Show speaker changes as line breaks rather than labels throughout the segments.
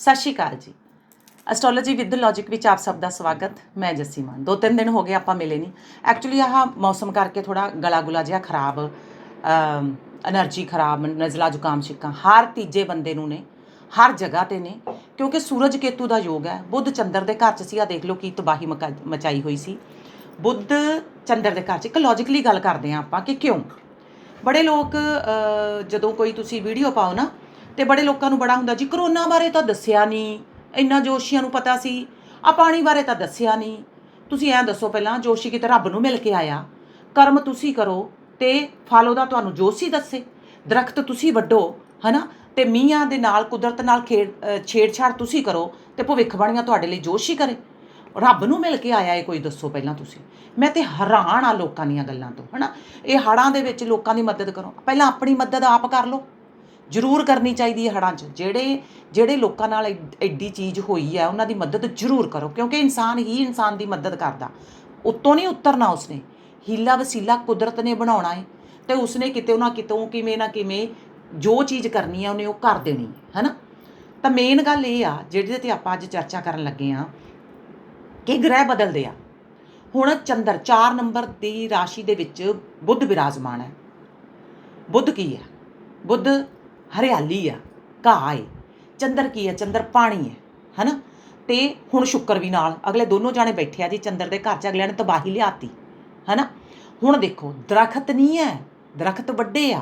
ਸਤਿ ਸ਼੍ਰੀ ਅਕਾਲ ਜੀ। Astrology with logic ਵਿੱਚ ਆਪ ਸਭ ਦਾ ਸਵਾਗਤ। ਮੈਂ ਜੱਸੀ ਮਾਨ। ਦੋ ਤਿੰਨ ਦਿਨ ਹੋ ਗਏ ਆਪਾਂ ਮਿਲੇ ਨਹੀਂ ਐਕਚੁਅਲੀ ਆਹ ਮੌਸਮ ਕਰਕੇ ਥੋੜਾ ਗਲਾ ਗੁਲਾ ਜਿਹਾ ਖਰਾਬ એનર્ਜੀ ਖਰਾਬ, ਨਜ਼ਲਾ, ਜ਼ੁਕਾਮ, ਛਿੱਕਾਂ। ਹਰ ਤੀਜੇ ਬੰਦੇ ਨੂੰ ਨੇ, ਹਰ ਜਗ੍ਹਾ ਤੇ ਨੇ, ਕਿਉਂਕਿ ਸੂਰਜ ਕੇਤੂ ਦਾ ਯੋਗ ਹੈ। ਬੁੱਧ ਚੰਦਰ ਦੇ ਘਰ ਚ ਸੀ। ਆ ਦੇਖ ਲਓ ਕੀ ਤਬਾਹੀ ਮਚਾਈ ਹੋਈ ਸੀ। ਬੁੱਧ ਚੰਦਰ ਦੇ ਘਰ ਚ, ਇੱਕ ਲੌਜੀਕਲੀ ਗੱਲ ਕਰਦੇ ਆ ਆਪਾਂ ਕਿ ਕਿਉਂ? ਬੜੇ ਲੋਕ ਜਦੋਂ ਕੋਈ ਤੁਸੀਂ ਵੀਡੀਓ ਪਾਓ ਨਾ ਤੇ ਬੜੇ ਲੋਕਾਂ ਨੂੰ ਬੜਾ ਹੁੰਦਾ ਜੀ। ਕਰੋਨਾ ਬਾਰੇ ਤਾਂ ਦੱਸਿਆ ਨਹੀਂ ਇੰਨਾ ਜੋਸ਼ੀਆਂ ਨੂੰ ਪਤਾ ਸੀ। ਆ ਪਾਣੀ ਬਾਰੇ ਤਾਂ ਦੱਸਿਆ ਨਹੀਂ ਤੁਸੀਂ ਐਂ ਦੱਸੋ ਪਹਿਲਾਂ, ਜੋਸ਼ੀ ਕਿਤੇ ਰੱਬ ਨੂੰ ਮਿਲ ਕੇ ਆਇਆ। ਕਰਮ ਤੁਸੀਂ ਕਰੋ ਤੇ ਫਲ ਉਹਦਾ ਤੁਹਾਨੂੰ ਜੋਸ਼ੀ ਦੱਸੇ। ਦਰਖਤ ਤੁਸੀਂ ਵੱਡੋ ਹਨਾ? ਤੇ ਮੀਆਂ ਦੇ ਨਾਲ, ਕੁਦਰਤ ਨਾਲ ਖੇਡ ਛੇੜਛਾੜ ਤੁਸੀਂ ਕਰੋ ਤੇ ਭਵਿੱਖਬਾਣੀਆਂ ਤੁਹਾਡੇ ਲਈ ਜੋਸ਼ੀ ਕਰੇ। ਰੱਬ ਨੂੰ ਮਿਲ ਕੇ ਆਇਆ ਇਹ ਕੋਈ ਦੱਸੋ ਪਹਿਲਾਂ ਤੁਸੀਂ। ਮੈਂ ਤੇ ਹੈਰਾਨ ਆ ਲੋਕਾਂ ਦੀਆਂ ਗੱਲਾਂ ਤੋਂ, ਹਨਾ? ਇਹ ਹੜਾਂ ਦੇ ਵਿੱਚ ਲੋਕਾਂ ਦੀ ਮਦਦ ਕਰੋ। ਪਹਿਲਾਂ ਆਪਣੀ ਮਦਦ ਆਪ ਕਰ ਲਓ। ਜ਼ਰੂਰ ਕਰਨੀ ਚਾਹੀਦੀ ਹੈ ਹੜ੍ਹਾਂ 'ਚ। ਜਿਹੜੇ ਜਿਹੜੇ ਲੋਕਾਂ ਨਾਲ ਐਡ- ਐਡੀ ਚੀਜ਼ ਹੋਈ ਹੈ, ਉਹਨਾਂ ਦੀ ਮਦਦ ਜ਼ਰੂਰ ਕਰੋ, ਕਿਉਂਕਿ ਇਨਸਾਨ ਹੀ ਇਨਸਾਨ ਦੀ ਮਦਦ ਕਰਦਾ। ਉੱਤੋਂ ਨਹੀਂ ਉਤਰਨਾ ਉਸਨੇ। ਹੀਲਾ ਵਸੀਲਾ ਕੁਦਰਤ ਨੇ ਬਣਾਉਣਾ ਹੈ ਤੇ ਉਸਨੇ ਕਿਤੇ ਨਾ ਕਿਤੋਂ ਕਿਵੇਂ ਨਾ ਕਿਵੇਂ ਜੋ ਚੀਜ਼ ਕਰਨੀ ਹੈ ਉਹਨੇ ਉਹ ਕਰ ਦੇਣੀ ਹੈ ਹਨਾ? ਤਾਂ ਮੇਨ ਗੱਲ ਇਹ ਆ, ਜਿਹਦੇ ਤੇ ਆਪਾਂ ਅੱਜ ਚਰਚਾ ਕਰਨ ਲੱਗੇ ਆ, ਕਿ ਗ੍ਰਹਿ ਬਦਲਦੇ ਆ। ਹੁਣ ਚੰਦਰ 4 ਨੰਬਰ ਦੀ ਰਾਸ਼ੀ ਦੇ ਵਿੱਚ ਬੁੱਧ ਵਿਰਾਜਮਾਨ ਹੈ। ਬੁੱਧ ਕੀ ਹੈ? ਬੁੱਧ ਹਰਿਆਲੀ ਆ, ਘਾਹ ਏ, ਚੰਦਰ ਕੀ ਹੈ ਚੰਦਰ ਪਾਣੀ ਹੈ ਹਨਾ? ਤੇ ਹੁਣ ਸ਼ੁੱਕਰ ਵੀ ਨਾਲ ਅਗਲੇ ਦੋਨੋਂ ਜਾਣੇ ਬੈਠੇ ਆ ਜੀ, ਚੰਦਰ ਦੇ ਘਰ ਚ ਅਗਲਿਆਂ ਨੇ ਤਬਾਹੀ ਲਿਆਤੀ, ਹਨਾ? ਹੁਣ ਦੇਖੋ, ਦਰਖਤ ਨਹੀਂ ਹੈ ਦਰਖਤ ਵੱਡੇ ਆ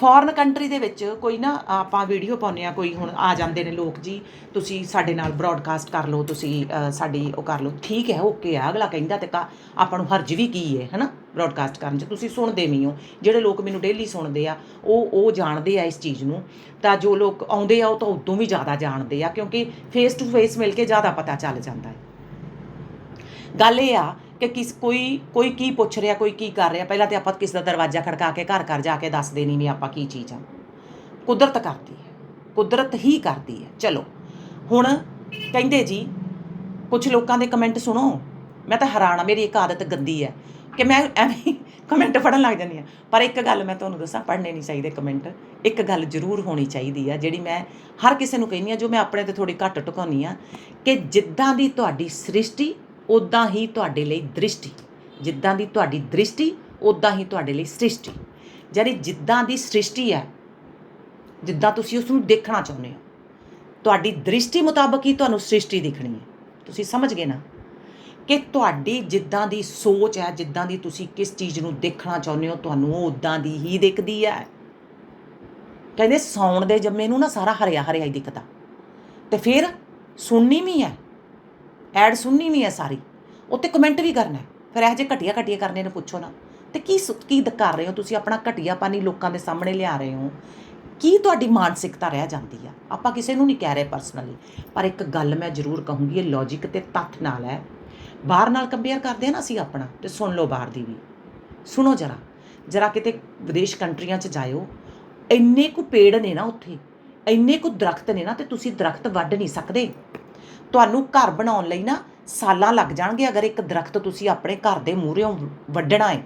ਫੋਰਨ ਕੰਟਰੀ ਦੇ ਵਿੱਚ ਕੋਈ ਨਾ ਆਪਾਂ ਵੀਡੀਓ ਪਾਉਂਦੇ ਆ ਕੋਈ ਹੁਣ ਆ ਜਾਂਦੇ ਨੇ ਲੋਕ ਜੀ, ਤੁਸੀਂ ਸਾਡੇ ਨਾਲ ਬ੍ਰੌਡਕਾਸਟ ਕਰ ਲਓ, ਤੁਸੀਂ ਸਾਡੀ ਉਹ ਕਰ ਲਓ। ਠੀਕ ਹੈ ਓਕੇ ਆ, ਅਗਲਾ ਕਹਿੰਦਾ ਤੇ ਕਾ ਆਪਾਂ ਨੂੰ ਹਰਜ ਵੀ ਕੀ ਹੈ, ਹਨਾ ਬ੍ਰੌਡਕਾਸਟ ਕਰਨ ਚ। ਤੁਸੀਂ ਸੁਣਦੇ ਵੀ ਹੋ, ਜਿਹੜੇ ਲੋਕ ਮੈਨੂੰ ਡੇਲੀ ਸੁਣਦੇ ਆ, ਉਹ ਉਹ ਜਾਣਦੇ ਆ ਇਸ ਚੀਜ਼ ਨੂੰ। ਤਾਂ ਜੋ ਲੋਕ ਆਉਂਦੇ ਆ, ਉਹ ਤਾਂ ਉਦੋਂ ਵੀ ਜ਼ਿਆਦਾ ਜਾਣਦੇ ਆ, ਕਿਉਂਕਿ ਫੇਸ ਟੂ ਫੇਸ ਮਿਲ ਕੇ ਜ਼ਿਆਦਾ ਪਤਾ ਚੱਲ ਜਾਂਦਾ ਹੈ। ਗੱਲ ਇਹ ਆ ਕਿ ਕਿਸ ਕੋਈ ਕੋਈ ਕੀ ਪੁੱਛ ਰਿਹਾ, ਕੋਈ ਕੀ ਕਰ ਰਿਹਾ? ਪਹਿਲਾਂ ਤੇ ਆਪਾਂ ਕਿਸ ਦਾ ਦਰਵਾਜ਼ਾ ਖੜਕਾ ਕੇ ਘਰ ਘਰ ਜਾ ਕੇ ਦੱਸ ਦੇਣੀ ਨਹੀਂ ਆਪਾਂ ਕੀ ਚੀਜ਼ ਆ। ਕੁਦਰਤ ਕਰਦੀ ਹੈ। ਕੁਦਰਤ ਹੀ ਕਰਦੀ ਹੈ। ਚਲੋ, ਹੁਣ ਕਹਿੰਦੇ ਜੀ ਕੁਝ ਲੋਕਾਂ ਦੇ ਕਮੈਂਟ ਸੁਣੋ। ਮੈਂ ਤਾਂ ਹੈਰਾਨ ਆ, ਮੇਰੀ ਇੱਕ ਆਦਤ ਗੰਦੀ ਹੈ ਕਿ ਮੈਂ ਐਵੇਂ ਕਮੈਂਟ ਪੜਨ ਲੱਗ ਜਾਂਦੀ ਆ ਪਰ ਇੱਕ ਗੱਲ ਮੈਂ ਤੁਹਾਨੂੰ ਦੱਸਾਂ ਪੜਨੇ ਨਹੀਂ ਚਾਹੀਦੇ ਕਮੈਂਟ ਇੱਕ ਗੱਲ ਜ਼ਰੂਰ ਹੋਣੀ ਚਾਹੀਦੀ ਆ, ਜਿਹੜੀ ਮੈਂ ਹਰ ਕਿਸੇ ਨੂੰ ਕਹਿੰਦੀ ਆ ਜੋ ਮੈਂ ਆਪਣੇ ਤੇ ਥੋੜੀ ਘੱਟ ਟੁਕਾਉਣੀ ਆ ਕਿ ਜਿੱਦਾਂ ਦੀ ਤੁਹਾਡੀ ਸ੍ਰਿਸ਼ਟੀ ਉਦਾਂ ਹੀ ਤੁਹਾਡੇ ਲਈ ਦ੍ਰਿਸ਼ਟੀ। ਜਿੱਦਾਂ ਦੀ ਤੁਹਾਡੀ ਦ੍ਰਿਸ਼ਟੀ ਉਦਾਂ ਹੀ ਤੁਹਾਡੇ ਲਈ ਸ੍ਰਿਸ਼ਟੀ। ਯਾਨੀ ਜਿੱਦਾਂ ਦੀ ਸ੍ਰਿਸ਼ਟੀ ਹੈ, ਜਿੱਦਾਂ ਤੁਸੀਂ ਉਸ ਨੂੰ ਦੇਖਣਾ ਚਾਹੁੰਦੇ ਹੋ, ਤੁਹਾਡੀ ਦ੍ਰਿਸ਼ਟੀ ਮੁਤਾਬਕ ਹੀ ਤੁਹਾਨੂੰ ਸ੍ਰਿਸ਼ਟੀ ਦਿਖਣੀ ਹੈ। ਤੁਸੀਂ ਸਮਝ ਗਏ ਨਾ? ਕਿ ਤੁਹਾਡੀ ਜਿੱਦਾਂ ਦੀ ਸੋਚ ਹੈ, ਜਿੱਦਾਂ ਦੀ ਤੁਸੀਂ ਕਿਸ ਚੀਜ਼ ਨੂੰ ਦੇਖਣਾ ਚਾਹੁੰਦੇ ਹੋ, ਤੁਹਾਨੂੰ ਉਹ ਉਦਾਂ ਦੀ ਹੀ ਦਿਖਦੀ ਹੈ। ਕਹਿੰਦੇ ਸੌਣ ਦੇ ਜੰਮੇ ਨੂੰ ਨਾ ਸਾਰਾ ਹਰਿਆ ਹਰਿਆ ਹੀ ਦਿਖਦਾ। ਤੇ ਫਿਰ ਸੁਣਨੀ ਵੀ ਹੈ। ਐਡ ਸੁਣਨੀ ਵੀ ਹੈ ਸਾਰੀ। ਉੱਤੇ ਕਮੈਂਟ ਵੀ ਕਰਨਾ ਫਿਰ ਇਹ ਜੇ ਘਟੀਆ ਘਟੀਆ ਕਰਨੇ ਨੂੰ ਪੁੱਛੋ ਨਾ। ਤੇ ਕੀ ਸੁ- ਕੀ ਕਰ ਰਹੇ ਹੋ ਤੁਸੀਂ? ਆਪਣਾ ਘਟੀਆਪਨ ਲੋਕਾਂ ਦੇ ਸਾਹਮਣੇ ਲਿਆ ਰਹੇ ਹੋ। ਕੀ ਤੁਹਾਡੀ ਮਾਨਸਿਕਤਾ ਰਹਿ ਜਾਂਦੀ ਆ? ਆਪਾਂ ਕਿਸੇ ਨੂੰ ਨਹੀਂ ਕਹਿ ਰਹੇ ਪਰਸਨਲੀ ਪਰ ਇੱਕ ਗੱਲ ਮੈਂ ਜ਼ਰੂਰ ਕਹੂੰਗੀ, ਇਹ ਲੌਜੀਕ ਤੇ ਤੱਥ ਨਾਲ ਹੈ। ਬਾਹਰ ਨਾਲ ਕੰਪੇਅਰ ਕਰਦੇ ਆ ਨਾ ਅਸੀਂ ਆਪਣਾ, ਤੇ ਸੁਣ ਲਓ ਬਾਹਰ ਦੀ ਵੀ। ਸੁਣੋ ਜਰਾ। ਜਰਾ ਕਿਤੇ ਵਿਦੇਸ਼ ਕੰਟਰੀਆਂ 'ਚ ਜਾਇਓ। ਇੰਨੇ ਕੁ ਪੇੜ ਨੇ ਨਾ ਉੱਥੇ। ਇੰਨੇ ਕੁ ਦਰਖਤ ਨੇ ਨਾ, ਤੇ ਤੁਸੀਂ ਦਰਖਤ ਵੱਢ ਨਹੀਂ ਸਕਦੇ। ਤੁਹਾਨੂੰ ਘਰ ਬਣਾਉਣ ਲਈ ਨਾ ਸਾਲਾਂ ਲੱਗ ਜਾਣਗੇ ਅਗਰ ਇੱਕ ਦਰਖਤ ਤੁਸੀਂ ਆਪਣੇ ਘਰ ਦੇ ਮੂਹਰੇੋਂ ਵੱਢਣਾ ਹੈ।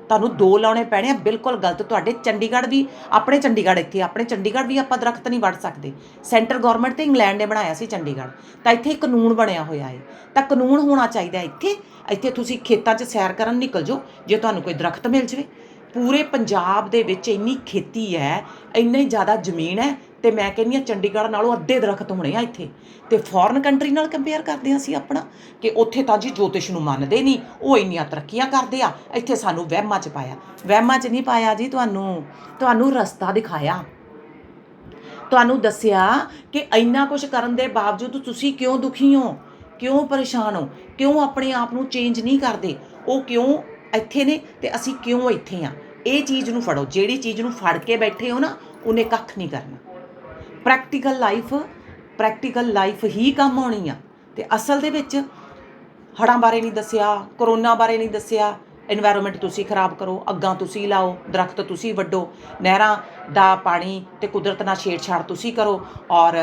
ਤੁਹਾਨੂੰ ਦੋ ਲਾਉਣੇ ਪੈਣੇ ਆ, ਬਿਲਕੁਲ ਗਲਤ। ਤੁਹਾਡੇ ਚੰਡੀਗੜ੍ਹ ਵੀ, ਆਪਣੇ ਚੰਡੀਗੜ੍ਹ ਇੱਥੇ, ਆਪਣੇ ਚੰਡੀਗੜ੍ਹ ਵੀ ਆਪਾਂ ਦਰਖਤ ਨਹੀਂ ਵੱਢ ਸਕਦੇ। ਸੈਂਟਰ ਗਵਰਨਮੈਂਟ ਤੇ ਇੰਗਲੈਂਡ ਨੇ ਬਣਾਇਆ ਸੀ ਚੰਡੀਗੜ੍ਹ। ਤਾਂ ਇੱਥੇ ਕਾਨੂੰਨ ਬਣਿਆ ਹੋਇਆ ਹੈ। ਤਾਂ ਕਾਨੂੰਨ ਹੋਣਾ ਚਾਹੀਦਾ ਇੱਥੇ। ਇੱਥੇ ਤੁਸੀਂ ਖੇਤਾਂ 'ਚ ਸੈਰ ਕਰਨ ਨਿਕਲ ਜਾਓ, ਜੇ ਤੁਹਾਨੂੰ ਕੋਈ ਦਰਖਤ ਮਿਲ ਜਵੇ। ਪੂਰੇ ਪੰਜਾਬ ਦੇ ਵਿੱਚ ਇੰਨੀ ਖੇਤੀ ਹੈ, ਇੰਨੀ ਜ਼ਿਆਦਾ ਜ਼ਮੀਨ ਹੈ ਤੇ ਮੈਂ ਕਹਿੰਦੀ ਹਾਂ ਚੰਡੀਗੜ੍ਹ ਨਾਲੋਂ ਅੱਧੇ ਦਰਖਤ ਹੋਣੇ ਆ ਇੱਥੇ। ਤੇ ਫੋਰਨ ਕੰਟਰੀ ਨਾਲ ਕੰਪੇਅਰ ਕਰਦੇ ਹਾਂ ਅਸੀਂ ਆਪਣਾ, ਕਿ ਉੱਥੇ ਤਾਂ ਜੀ ਜੋਤਿਸ਼ ਨੂੰ ਮੰਨਦੇ ਨਹੀਂ, ਉਹ ਇੰਨੀਆਂ ਤਰੱਕੀਆਂ ਕਰਦੇ ਆ, ਇੱਥੇ ਸਾਨੂੰ ਵਹਿਮਾਂ 'ਚ ਪਾਇਆ। ਵਹਿਮਾਂ 'ਚ ਨਹੀਂ ਪਾਇਆ ਜੀ ਤੁਹਾਨੂੰ ਤੁਹਾਨੂੰ ਰਸਤਾ ਦਿਖਾਇਆ। ਤੁਹਾਨੂੰ ਦੱਸਿਆ ਕਿ ਇੰਨਾ ਕੁਝ ਕਰਨ ਦੇ ਬਾਵਜੂਦ ਤੁਸੀਂ ਕਿਉਂ ਦੁਖੀ ਹੋ, ਕਿਉਂ ਪਰੇਸ਼ਾਨ ਹੋ, ਕਿਉਂ ਆਪਣੇ ਆਪ ਨੂੰ ਚੇਂਜ ਨਹੀਂ ਕਰਦੇ, ਉਹ ਕਿਉਂ ਇੱਥੇ ਨੇ ਤੇ ਅਸੀਂ ਕਿਉਂ ਇੱਥੇ ਆ? ਇਹ ਚੀਜ਼ ਨੂੰ ਫੜੋ, ਜਿਹੜੀ ਚੀਜ਼ ਨੂੰ ਫੜ ਕੇ ਬੈਠੇ ਹੋ ਨਾ, ਉਹਨੇ ਕੱਖ ਨਹੀਂ ਕਰਨਾ। ਪ੍ਰੈਕਟੀਕਲ ਲਾਈਫ ਪ੍ਰੈਕਟੀਕਲ ਲਾਈਫ ਹੀ ਕੰਮ ਆਉਣੀ ਆ। ਤੇ ਅਸਲ ਦੇ ਵਿੱਚ ਹੜਾਂ ਬਾਰੇ ਨਹੀਂ ਦੱਸਿਆ ਕਰੋਨਾ ਬਾਰੇ ਨਹੀਂ ਦੱਸਿਆ। এনवायरमेंट ਤੁਸੀਂ ਖਰਾਬ ਕਰੋ, ਅੱਗਾਂ ਤੁਸੀਂ ਲਾਓ, ਦਰਖਤ ਤੁਸੀਂ ਵੱਡੋ ਨਹਿਰਾਂ ਦਾ ਪਾਣੀ ਤੇ ਕੁਦਰਤ ਨਾਲ ਛੇੜਛਾੜ ਤੁਸੀਂ ਕਰੋ। ਔਰ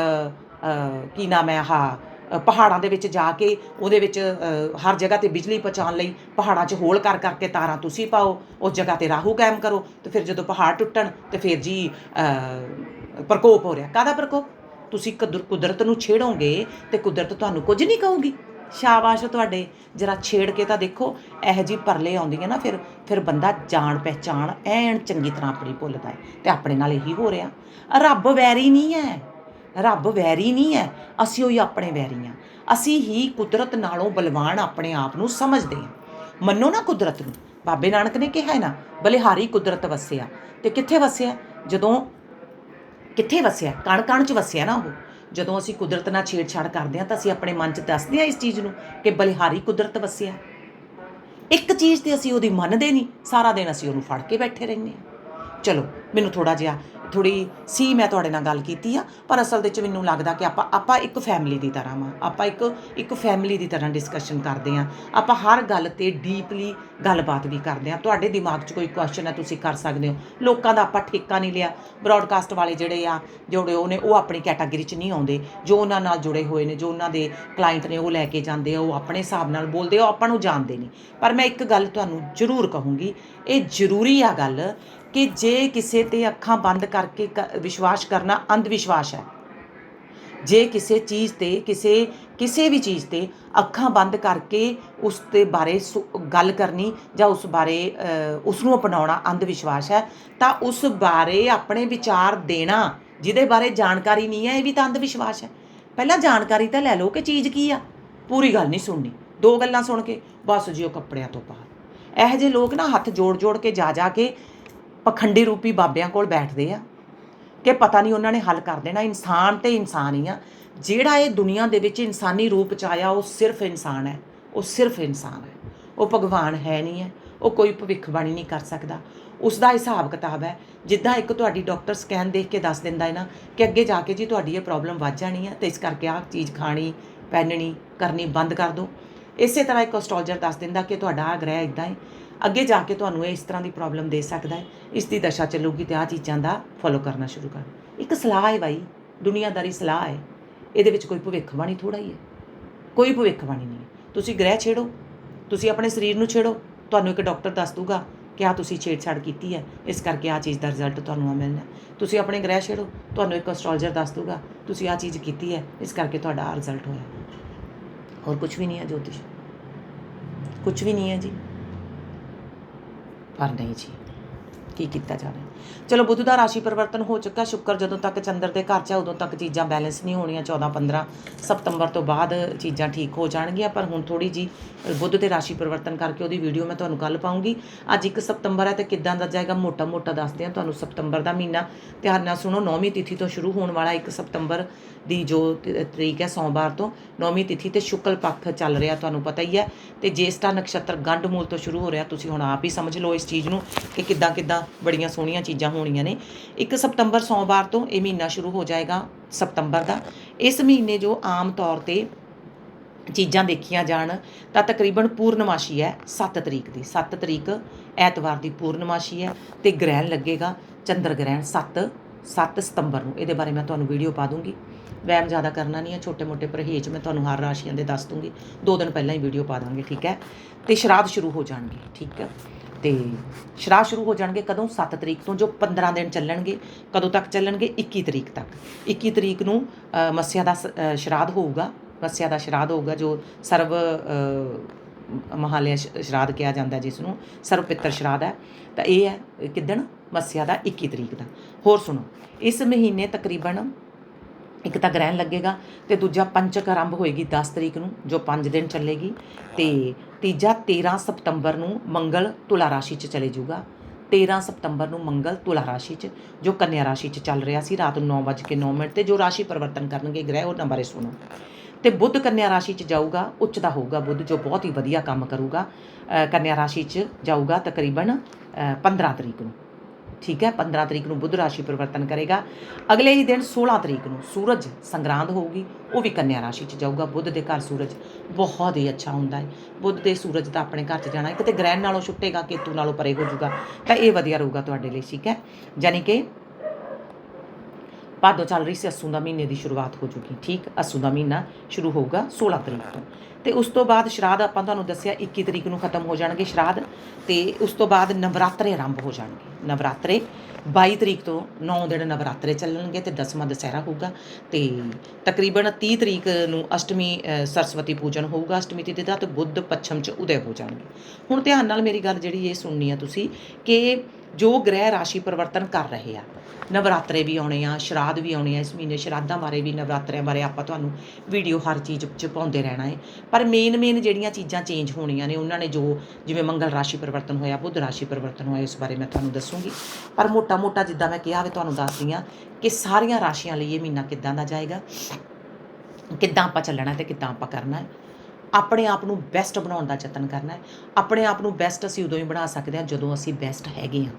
ਕੀ ਨਾਮ ਹੈ ਹਾ ਪਹਾੜਾਂ ਦੇ ਵਿੱਚ ਜਾ ਕੇ ਉਹਦੇ ਵਿੱਚ ਹਰ ਜਗ੍ਹਾ ਤੇ ਬਿਜਲੀ ਪਹੁੰਚਾਉਣ ਲਈ ਪਹਾੜਾਂ 'ਚ ਹੋਲ ਕਰ ਕਰਕੇ ਤਾਰਾਂ ਤੁਸੀਂ ਪਾਓ, ਉਸ ਜਗ੍ਹਾ ਤੇ ਰਾਹੂ ਕਾਇਮ ਕਰੋ। ਤੇ ਫਿਰ ਜਦੋਂ ਪਹਾੜ ਟੁੱਟਣ ਤੇ ਫਿਰ ਜੀ ਪ੍ਰਕੋਪ ਹੋ ਰਿਹਾ। ਕਾਹਦਾ ਪ੍ਰਕੋਪ? ਤੁਸੀਂ ਕਦਰ- ਕੁਦਰਤ ਨੂੰ ਛੇੜੋਗੇ ਤੇ ਕੁਦਰਤ ਤੁਹਾਨੂੰ ਕੁਝ ਨਹੀਂ ਕਹੂਗੀ। ਸ਼ਾਬਾਸ਼ ਤੁਹਾਡੇ। ਜਰਾ ਛੇੜ ਕੇ ਤਾਂ ਦੇਖੋ, ਇਹ ਜੀ ਪਰਲੇ ਆਉਂਦੀਆਂ ਨਾ, ਫਿਰ ਫਿਰ ਬੰਦਾ ਜਾਣ ਪਹਿਚਾਣ ਐਨ ਚੰਗੀ ਤਰ੍ਹਾਂ ਆਪਣੀ ਭੁੱਲਦਾ ਹੈ ਤੇ ਆਪਣੇ ਨਾਲ ਇਹੀ ਹੋ ਰਿਹਾ। ਰੱਬ ਵੈਰੀ ਨਹੀਂ ਹੈ। ਰੱਬ ਵੈਰੀ ਨਹੀਂ ਹੈ। ਅਸੀਂ ਉਹੀ ਆਪਣੇ ਵੈਰੀ ਹਾਂ। ਅਸੀਂ ਹੀ ਕੁਦਰਤ ਨਾਲੋਂ ਬਲਵਾਨ ਆਪਣੇ ਆਪ ਨੂੰ ਸਮਝਦੇ ਹਾਂ। ਮੰਨੋ ਨਾ ਕੁਦਰਤ ਨੂੰ। ਬਾਬੇ ਨਾਨਕ ਨੇ ਕਿਹਾ ਹੈ ਨਾ, ਬਲਿਹਾਰੀ ਕੁਦਰਤ ਵਸਿਆ। ਤੇ ਕਿੱਥੇ ਵਸਿਆ? ਜਦੋਂ ਕਿੱਥੇ ਵਸਿਆ? ਕਣ ਕਣ ਚ ਵਸਿਆ ਨਾ ਉਹ। ਜਦੋਂ ਅਸੀਂ ਕੁਦਰਤ ਨਾਲ ਛੇੜਛਾੜ ਕਰਦੇ ਹਾਂ ਤਾਂ ਅਸੀਂ ਆਪਣੇ ਮਨ ਚ ਦੱਸਦੇ ਹਾਂ ਇਸ ਚੀਜ਼ ਨੂੰ ਕਿ ਬਲਿਹਾਰੀ ਕੁਦਰਤ ਵਸਿਆ। ਇੱਕ ਚੀਜ਼ ਤੇ ਅਸੀਂ ਉਹਦੀ ਮੰਨਦੇ ਨਹੀਂ। ਸਾਰਾ ਦਿਨ ਅਸੀਂ ਉਹਨੂੰ ਫੜ ਕੇ ਬੈਠੇ ਰਹਿੰਦੇ ਹਾਂ। ਚਲੋ, ਮੈਨੂੰ ਥੋੜਾ ਜਿਹਾ ਥੋੜੀ ਸੀ ਮੈਂ ਤੁਹਾਡੇ ਨਾਲ ਗੱਲ ਕੀਤੀ ਆ, ਪਰ ਅਸਲ ਵਿੱਚ ਮੈਨੂੰ ਲੱਗਦਾ ਕਿ ਆਪਾਂ ਆਪਾਂ ਇੱਕ ਫੈਮਿਲੀ ਦੀ ਤਰ੍ਹਾਂ ਵਾਂ। ਆਪਾਂ ਇੱਕ ਇੱਕ ਫੈਮਿਲੀ ਦੀ ਤਰ੍ਹਾਂ ਡਿਸਕਸ਼ਨ ਕਰਦੇ ਆ। ਆਪਾਂ ਹਰ ਗੱਲ ਤੇ ਡੀਪਲੀ ਗੱਲਬਾਤ ਵੀ ਕਰਦੇ ਆ। ਤੁਹਾਡੇ ਦਿਮਾਗ 'ਚ ਕੋਈ ਕੁਐਸਚਨ ਹੈ, ਤੁਸੀਂ ਕਰ ਸਕਦੇ ਹੋ। ਲੋਕਾਂ ਦਾ ਆਪਾਂ ਠੇਕਾ ਨਹੀਂ ਲਿਆ। ਬ੍ਰਾਡਕਾਸਟ ਵਾਲੇ ਜਿਹੜੇ ਆ, ਜਿਹੜੇ ਉਹ ਨੇ, ਉਹ ਆਪਣੀ ਕੈਟਾਗਰੀ 'ਚ ਨਹੀਂ ਆਉਂਦੇ। ਜੋ ਉਹਨਾਂ ਨਾਲ ਜੁੜੇ ਹੋਏ ਨੇ, ਜੋ ਉਹਨਾਂ ਦੇ ਕਲਾਇੰਟ ਨੇ, ਉਹ ਲੈ ਕੇ ਜਾਂਦੇ ਆ, ਉਹ ਆਪਣੇ ਹਿਸਾਬ ਨਾਲ ਬੋਲਦੇ ਆ, ਉਹ ਆਪਾਂ ਨੂੰ ਜਾਣਦੇ ਨਹੀਂ। ਪਰ ਮੈਂ ਇੱਕ ਗੱਲ ਤੁਹਾਨੂੰ ਜ਼ਰੂਰ ਕਹੂੰਗੀ, ਇਹ ਜ਼ਰੂਰੀ ਆ ਗੱਲ ਕਿ ਜੇ ਕਿਸੇ ਤੇ ਅੱਖਾਂ ਬੰਦ ਕਰਕੇ ਕ- ਵਿਸ਼ਵਾਸ ਕਰਨਾ ਅੰਧ ਵਿਸ਼ਵਾਸ ਹੈ। ਜੇ ਕਿਸੇ ਚੀਜ਼ ਤੇ ਕਿਸੇ ਕਿਸੇ ਵੀ ਚੀਜ਼ ਤੇ ਅੱਖਾਂ ਬੰਦ ਕਰਕੇ ਉਸ ਦੇ ਬਾਰੇ ਸੁ- ਗੱਲ ਕਰਨੀ ਜਾਂ ਉਸ ਬਾਰੇ ਅ, ਉਸ ਨੂੰ ਅਪਣਾਉਣਾ ਅੰਧ ਵਿਸ਼ਵਾਸ ਹੈ ਤਾਂ ਉਸ ਬਾਰੇ ਆਪਣੇ ਵਿਚਾਰ ਦੇਣਾ ਜਿਹਦੇ ਬਾਰੇ ਜਾਣਕਾਰੀ ਨਹੀਂ ਹੈ ਇਹ ਵੀ ਤਾਂ ਅੰਧ ਵਿਸ਼ਵਾਸ ਹੈ। ਪਹਿਲਾਂ ਜਾਣਕਾਰੀ ਤਾਂ ਲੈ ਲਓ ਕਿ ਚੀਜ਼ ਕੀ ਆ। ਪੂਰੀ ਗੱਲ ਨਹੀਂ ਸੁਣਨੀ। ਦੋ ਗੱਲਾਂ ਸੁਣ ਕੇ ਬਸ ਜੀ ਉਹ ਕੱਪੜਿਆਂ ਤੋਂ ਬਾਹਰ। ਇਹੋ ਜਿਹੇ ਲੋਕ ਨਾ ਹੱਥ ਜੋੜ ਜੋੜ ਕੇ ਜਾ ਜਾ ਕੇ ਪਖੰਡੀ ਰੂਪੀ ਬਾਬਿਆਂ ਕੋਲ ਬੈਠਦੇ ਆ ਕਿ ਪਤਾ ਨਹੀਂ ਉਹਨਾਂ ਨੇ ਹੱਲ ਕਰ ਦੇਣਾ, ਇਨਸਾਨ ਤੇ ਇਨਸਾਨ ਹੀ ਆ। ਜਿਹੜਾ ਇਹ ਦੁਨੀਆ ਦੇ ਵਿੱਚ ਇਨਸਾਨੀ ਰੂਪ ਚ ਆਇਆ, ਉਹ ਸਿਰਫ ਇਨਸਾਨ ਹੈ, ਉਹ ਸਿਰਫ ਇਨਸਾਨ ਹੈ। ਉਹ ਭਗਵਾਨ ਹੈ ਨਹੀਂ ਹੈ, ਉਹ ਕੋਈ ਭਵਿੱਖਬਾਣੀ ਨਹੀਂ ਕਰ ਸਕਦਾ। ਉਸ ਦਾ ਹਿਸਾਬ ਕਿਤਾਬ ਹੈ, ਜਿੱਦਾਂ ਇੱਕ ਤੁਹਾਡੀ ਡਾਕਟਰ ਸਕੈਨ ਦੇਖ ਕੇ ਦੱਸ ਦਿੰਦਾ ਹੈ ਨਾ ਕਿ ਅੱਗੇ ਜਾ ਕੇ ਜੀ ਤੁਹਾਡੀ ਇਹ ਪ੍ਰੋਬਲਮ ਵੱਧ ਜਾਣੀ ਹੈ, ਤੇ ਇਸ ਕਰਕੇ ਆਹ ਚੀਜ਼ ਖਾਣੀ, ਪਹਿਨਣੀ, ਕਰਨੀ ਬੰਦ ਕਰ ਦਿਓ ਇਸੇ ਤਰ੍ਹਾਂ ਇੱਕ ਐਸਟ੍ਰੋਲੋਜਰ ਦੱਸ ਦਿੰਦਾ ਕਿ ਤੁਹਾਡਾ ਆ ਗ੍ਰਹਿ ਇਦਾਂ ਹੈ ਅੱਗੇ ਜਾ ਕੇ ਤੁਹਾਨੂੰ ਇਹ ਇਸ ਤਰ੍ਹਾਂ ਦੀ ਪ੍ਰੋਬਲਮ ਦੇ ਸਕਦਾ ਹੈ। ਇਸ ਦੀ ਦਸ਼ਾ ਚੱਲੂਗੀ ਤੇ ਆ ਚੀਜ਼ਾਂ ਦਾ ਫੋਲੋ ਕਰਨਾ ਸ਼ੁਰੂ ਕਰ। ਇੱਕ ਸਲਾਹ ਹੈ ਬਾਈ, ਦੁਨੀਆਦਾਰੀ ਸਲਾਹ ਹੈ। ਇਹਦੇ ਵਿੱਚ ਕੋਈ ਭਵਿੱਖਬਾਣੀ ਥੋੜਾ ਹੀ ਹੈ। ਕੋਈ ਭਵਿੱਖਬਾਣੀ ਨਹੀਂ ਤੁਸੀਂ ਗ੍ਰਹਿ ਛੇੜੋ, ਤੁਸੀਂ ਆਪਣੇ ਸਰੀਰ ਨੂੰ ਛੇੜੋ। ਤੁਹਾਨੂੰ ਇੱਕ ਡਾਕਟਰ ਦੱਸ ਦੂਗਾ ਕਿ ਆ ਤੁਸੀਂ ਛੇੜਛਾੜ ਕੀਤੀ ਹੈ। ਇਸ ਕਰਕੇ ਆ ਚੀਜ਼ ਦਾ ਰਿਜ਼ਲਟ ਤੁਹਾਨੂੰ ਆ ਮਿਲਣਾ ਤੁਸੀਂ ਆਪਣੇ ਗ੍ਰਹਿ ਛੇੜੋ। ਤੁਹਾਨੂੰ ਇੱਕ ਐਸਟ੍ਰੋਲੋਜਰ ਦੱਸ ਦੂਗਾ, ਤੁਸੀਂ ਆ ਚੀਜ਼ ਕੀਤੀ ਹੈ। ਇਸ ਕਰਕੇ ਤੁਹਾਡਾ ਆ ਰਿਜ਼ਲਟ ਹੋਇਆ। ਹੋਰ ਕੁਝ ਵੀ ਨਹੀਂ ਹੈ ਜੋਤਿਸ਼। ਕੁਝ ਵੀ ਨਹੀਂ ਹੈ ਜੀ। ਪਰ ਨਹੀਂ ਜੀ। ਕੀ ਕੀਤਾ ਜਾਵੇ? ਚਲੋ ਬੁੱਧ ਦਾ ਰਾਸ਼ੀ ਪਰਿਵਰਤਨ ਹੋ ਚੁੱਕਾ, ਸ਼ੁੱਕਰ ਜਦੋਂ ਤੱਕ ਚੰਦਰ ਦੇ ਘਰ 'ਚ ਹੈ ਉਦੋਂ ਤੱਕ ਚੀਜ਼ਾਂ ਬੈਲੈਂਸ ਨਹੀਂ ਹੋਣੀਆਂ 14 15 ਸਤੰਬਰ ਤੋਂ ਬਾਅਦ ਚੀਜ਼ਾਂ ਠੀਕ ਹੋ ਜਾਣਗੀਆਂ। ਪਰ ਹੁਣ ਥੋੜੀ ਜੀ ਬੁੱਧ 'ਤੇ ਰਾਸ਼ੀ ਪਰਿਵਰਤਨ ਕਰਕੇ ਉਹਦੀ ਵੀਡੀਓ ਮੈਂ ਤੁਹਾਨੂੰ ਕੱਲ ਪਾਉਂਗੀ। ਅੱਜ 1 ਸਤੰਬਰ ਹੈ ਤੇ ਕਿੱਦਾਂ ਦਾ ਜਾਏਗਾ ਮੋਟਾ ਮੋਟਾ ਦੱਸਦੇ ਆ ਤੁਹਾਨੂੰ ਸਤੰਬਰ ਦਾ ਮਹੀਨਾ। ਧਿਆਨ ਨਾਲ ਸੁਣੋ, ਨੌਵੀਂ ਤਿਥੀ ਤੋਂ ਸ਼ੁਰੂ ਹੋਣ ਵਾਲਾ 1 ਸਤੰਬਰ ਦੀ ਜੋ ਤਰੀਕ ਹੈ ਸੋਮਵਾਰ ਤੋਂ, ਨੌਵੀਂ ਤਿਥੀ ਤੇ ਸ਼ੁਕਲ ਪੱਖ ਚੱਲ ਰਿਹਾ ਤੁਹਾਨੂੰ ਪਤਾ ਹੀ ਹੈ। ਤੇ ਜੇਸਟਾ ਨਕਸ਼ਤਰ ਗੰਢ ਮੂਲ ਤੋਂ ਸ਼ੁਰੂ ਹੋ ਰਿਹਾ, ਤੁਸੀਂ ਹੁਣ ਆਪ ਹੀ ਸਮਝ ਲਓ ਇਸ ਚੀਜ਼ ਨੂੰ ਕਿ ਕਿੱਦਾਂ ਕਿੱਦਾਂ ਬੜੀਆਂ ਸੋਹਣੀਆਂ ਚੀਜ਼ਾਂ ਹੋਣੀਆਂ ਨੇ। 1 ਸਤੰਬਰ ਸੋਮਵਾਰ ਤੋਂ ਇਹ ਮਹੀਨਾ ਸ਼ੁਰੂ ਹੋ ਜਾਏਗਾ ਸਤੰਬਰ ਦਾ। ਇਸ ਮਹੀਨੇ ਜੋ ਆਮ ਤੌਰ ਤੇ ਚੀਜ਼ਾਂ ਦੇਖੀਆਂ ਜਾਣ, ਤਾਂ ਤਕਰੀਬਨ ਪੂਰਨਮਾਸ਼ੀ ਹੈ 7 ਤਰੀਕ ਦੀ। 7 ਤਰੀਕ ਐਤਵਾਰ ਦੀ ਪੂਰਨਮਾਸ਼ੀ ਹੈ ਤੇ ਗ੍ਰਹਿਣ ਲੱਗੇਗਾ ਚੰਦਰ ਗ੍ਰਹਿਣ 7 7 ਸਤੰਬਰ ਨੂੰ। ਇਹਦੇ ਬਾਰੇ ਮੈਂ ਤੁਹਾਨੂੰ ਵੀਡੀਓ ਪਾ ਦੂੰਗੀ। ਵਹਿਮ ਜ਼ਿਆਦਾ ਕਰਨਾ ਨਹੀਂ ਹੈ ਛੋਟੇ ਮੋਟੇ ਪਰਹੇਜ਼ ਮੈਂ ਤੁਹਾਨੂੰ ਹਰ ਰਾਸ਼ੀਆਂ ਦੇ ਦੱਸ ਦੂੰਗੀ। ਦੋ ਦਿਨ ਪਹਿਲਾਂ ਹੀ ਵੀਡੀਓ ਪਾ ਦਾਂਗੇ, ਠੀਕ ਹੈ? ਤੇ ਸ਼ਰਾਧ ਸ਼ੁਰੂ ਹੋ ਜਾਣਗੇ, ਠੀਕ ਹੈ? ਤੇ ਸ਼ਰਾਧ ਸ਼ੁਰੂ ਹੋ ਜਾਣਗੇ ਕਦੋਂ? 7 ਤਰੀਕ ਤੋਂ ਜੋ 15 ਦਿਨ ਚੱਲਣਗੇ, ਕਦੋਂ ਤੱਕ ਚੱਲਣਗੇ? 21 ਤਰੀਕ ਤੱਕ। 21 ਤਰੀਕ ਨੂੰ ਮੱਸਿਆ ਦਾ ਸ- ਸ਼ਰਾਧ ਹੋਊਗਾ। ਮੱਸਿਆ ਦਾ ਸ਼ਰਾਧ ਹੋਊਗਾ ਜੋ ਸਰਵ ਮਹਾਲਿਆ ਸ਼ਰਾਧ ਕਿਹਾ ਜਾਂਦਾ ਜਿਸ ਨੂੰ ਸਰਵ ਪਿੱਤਰ ਸ਼ਰਾਧ ਹੈ। ਤਾਂ ਇਹ ਹੈ ਕਿਦਣ? ਮੱਸਿਆ ਦਾ 21 ਤਰੀਕ ਦਾ। ਹੋਰ ਸੁਣੋ, ਇਸ ਮਹੀਨੇ ਤਕਰੀਬਨ ਇੱਕ ਤਾਂ ਗ੍ਰਹਿਣ ਲੱਗੇਗਾ ਤੇ ਦੂਜਾ ਪੰਚਕ ਆਰੰਭ ਹੋਏਗੀ 10 ਤਰੀਕ ਨੂੰ ਜੋ 5 ਦਿਨ ਚੱਲੇਗੀ। ਤੇ ਤੀਜਾ 13 ਸਤੰਬਰ ਨੂੰ ਮੰਗਲ ਤੁਲਾ ਰਾਸ਼ੀ 'ਚ ਚਲੇ ਜਾਊਗਾ। 13 ਸਤੰਬਰ ਨੂੰ ਮੰਗਲ ਤੁਲਾ ਰਾਸ਼ੀ 'ਚ ਜੋ ਕੰਨਿਆ ਰਾਸ਼ੀ 'ਚ ਚੱਲ ਰਿਹਾ ਸੀ ਰਾਤ ਨੂੰ 9:09 ਮਿੰਟ ਤੇ ਜੋ ਰਾਸ਼ੀ ਪਰਿਵਰਤਨ ਕਰਨਗੇ ਗ੍ਰਹਿ ਉਹਨਾਂ ਬਾਰੇ ਸੁਣੋ। ਤੇ ਬੁੱਧ ਕੰਨਿਆ ਰਾਸ਼ੀ 'ਚ ਜਾਊਗਾ ਉੱਚ ਦਾ ਹੋਊਗਾ ਬੁੱਧ ਜੋ ਬਹੁਤ ਹੀ ਵਧੀਆ ਕੰਮ ਕਰੂਗਾ। ਕੰਨਿਆ ਰਾਸ਼ੀ 'ਚ ਜਾਊਗਾ ਤਕਰੀਬਨ ਅ, 15 ਤਰੀਕ ਨੂੰ। ਠੀਕ ਹੈ 15 ਤਰੀਕ ਨੂੰ ਬੁੱਧ ਰਾਸ਼ੀ ਪਰਿਵਰਤਨ ਕਰੇਗਾ। ਅਗਲੇ ਹੀ ਦਿਨ 16 ਤਰੀਕ ਨੂੰ ਸੂਰਜ ਸੰਗਰਾਂਦ ਹੋਊਗੀ, ਉਹ ਵੀ ਕੰਨਿਆ ਰਾਸ਼ੀ 'ਚ ਜਾਊਗਾ। ਬੁੱਧ ਦੇ ਘਰ ਸੂਰਜ ਬਹੁਤ ਹੀ ਅੱਛਾ ਹੁੰਦਾ ਹੈ। ਬੁੱਧ ਦੇ ਸੂਰਜ ਦਾ ਆਪਣੇ ਘਰ 'ਚ ਜਾਣਾ ਕਿਤੇ ਗ੍ਰਹਿਣ ਨਾਲੋਂ ਛੁੱਟੇਗਾ, ਕੇਤੂ ਨਾਲੋਂ ਪਰੇ ਹੋ ਜਾਊਗਾ, ਤਾਂ ਇਹ ਵਧੀਆ ਰਹੂਗਾ ਤੁਹਾਡੇ ਲਈ, ਠੀਕ ਹੈ? ਯਾਨੀ ਕਿ ਭਾਦੋ ਚੱਲ ਰਹੀ ਸੀ, ਅੱਸੂ ਦਾ ਮਹੀਨੇ ਦੀ ਸ਼ੁਰੂਆਤ ਹੋ ਜੂਗੀ ਠੀਕ? ਅੱਸੂ ਦਾ ਮਹੀਨਾ ਸ਼ੁਰੂ ਹੋਊਗਾ 16 ਤਰੀਕ ਤੋਂ। ਤੇ ਉਸ ਤੋਂ ਬਾਅਦ ਸ਼ਰਾਧ ਆਪਾਂ ਤੁਹਾਨੂੰ ਦੱਸਿਆ 21 ਤਰੀਕ ਨੂੰ ਖਤਮ ਹੋ ਜਾਣਗੇ ਸ਼ਰਾਧ ਤੇ ਉਸ ਤੋਂ ਬਾਅਦ ਨਵਰਾਤਰੇ ਆਰੰਭ ਹੋ ਜਾਣਗੇ। ਨਵਰਾਤਰੇ 22 ਤਰੀਕ ਤੋਂ 9 ਦਿਨ ਨਵਰਾਤਰੇ ਚੱਲਣਗੇ ਤੇ 10ਵਾਂ ਦੁਸਹਿਰਾ ਹੋਊਗਾ ਤੇ ਤਕਰੀਬਨ 30 ਤਰੀਕ ਨੂੰ ਅਸ਼ਟਮੀ ਸਰਸਵਤੀ ਪੂਜਨ ਹੋਊਗਾ, ਅਸ਼ਟਮੀ ਤਿਥੀ ਦਾ ਤੇ ਬੁੱਧ ਪੱਛਮ ਚ ਉਦੈ ਹੋ ਜਾਣਗੇ। ਹੁਣ ਧਿਆਨ ਨਾਲ ਮੇਰੀ ਗੱਲ ਜਿਹੜੀ ਇਹ ਸੁਣਨੀ ਆ ਤੁਸੀਂ ਕਿ ਜੋ ਗ੍ਰਹਿ ਰਾਸ਼ੀ ਪਰਿਵਰਤਨ ਕਰ ਰਹੇ ਆ। ਨਵਰਾਤਰੇ ਵੀ ਆਉਣੇ ਆ, ਸ਼ਰਾਧ ਵੀ ਆਉਣੇ ਆ ਇਸ ਮਹੀਨੇ, ਸ਼ਰਾਧਾਂ ਬਾਰੇ ਵੀ, ਨਵਰਾਤਰਿਆਂ ਬਾਰੇ ਆਪਾਂ ਤੁਹਾਨੂੰ ਵੀਡੀਓ ਹਰ ਚੀਜ਼ ਚ ਪਾਉਂਦੇ ਰਹਿਣਾ ਹੈ ਪਰ ਮੇਨ ਮੇਨ ਜਿਹੜੀਆਂ ਚੀਜ਼ਾਂ ਚੇਂਜ ਹੋਣੀਆਂ ਨੇ, ਉਹਨਾਂ ਨੇ ਜੋ ਜਿਵੇਂ ਮੰਗਲ ਰਾਸ਼ੀ ਪਰਿਵਰਤਨ ਹੋਇਆ, ਬੁੱਧ ਰਾਸ਼ੀ ਪਰਿਵਰਤਨ ਹੋਇਆ, ਇਸ ਬਾਰੇ ਮੈਂ ਤੁਹਾਨੂੰ ਦੱਸੂਗੀ। ਪਰ ਮੋਟਾ ਮੋਟਾ ਜਿੱਦਾਂ ਮੈਂ ਕਿਹਾ ਵੀ ਤੁਹਾਨੂੰ ਦੱਸਦੀ ਆ ਕਿ ਸਾਰੀਆਂ ਰਾਸ਼ੀਆਂ ਲਈ ਇਹ ਮਹੀਨਾ ਕਿੱਦਾਂ ਦਾ ਜਾਏਗਾ, ਕਿੱਦਾਂ ਆਪਾਂ ਚੱਲਣਾ ਤੇ ਕਿੱਦਾਂ ਆਪਾਂ ਕਰਨਾ ਹੈ ਆਪਣੇ ਆਪ ਨੂੰ ਬੈਸਟ ਬਣਾਉਣ ਦਾ ਯਤਨ ਕਰਨਾ ਹੈ। ਆਪਣੇ ਆਪ ਨੂੰ ਬੈਸਟ ਅਸੀਂ ਉਦੋਂ ਹੀ ਬਣਾ ਸਕਦੇ ਹਾਂ ਜਦੋਂ ਅਸੀਂ ਬੈਸਟ ਹੈਗੇ ਹਾਂ।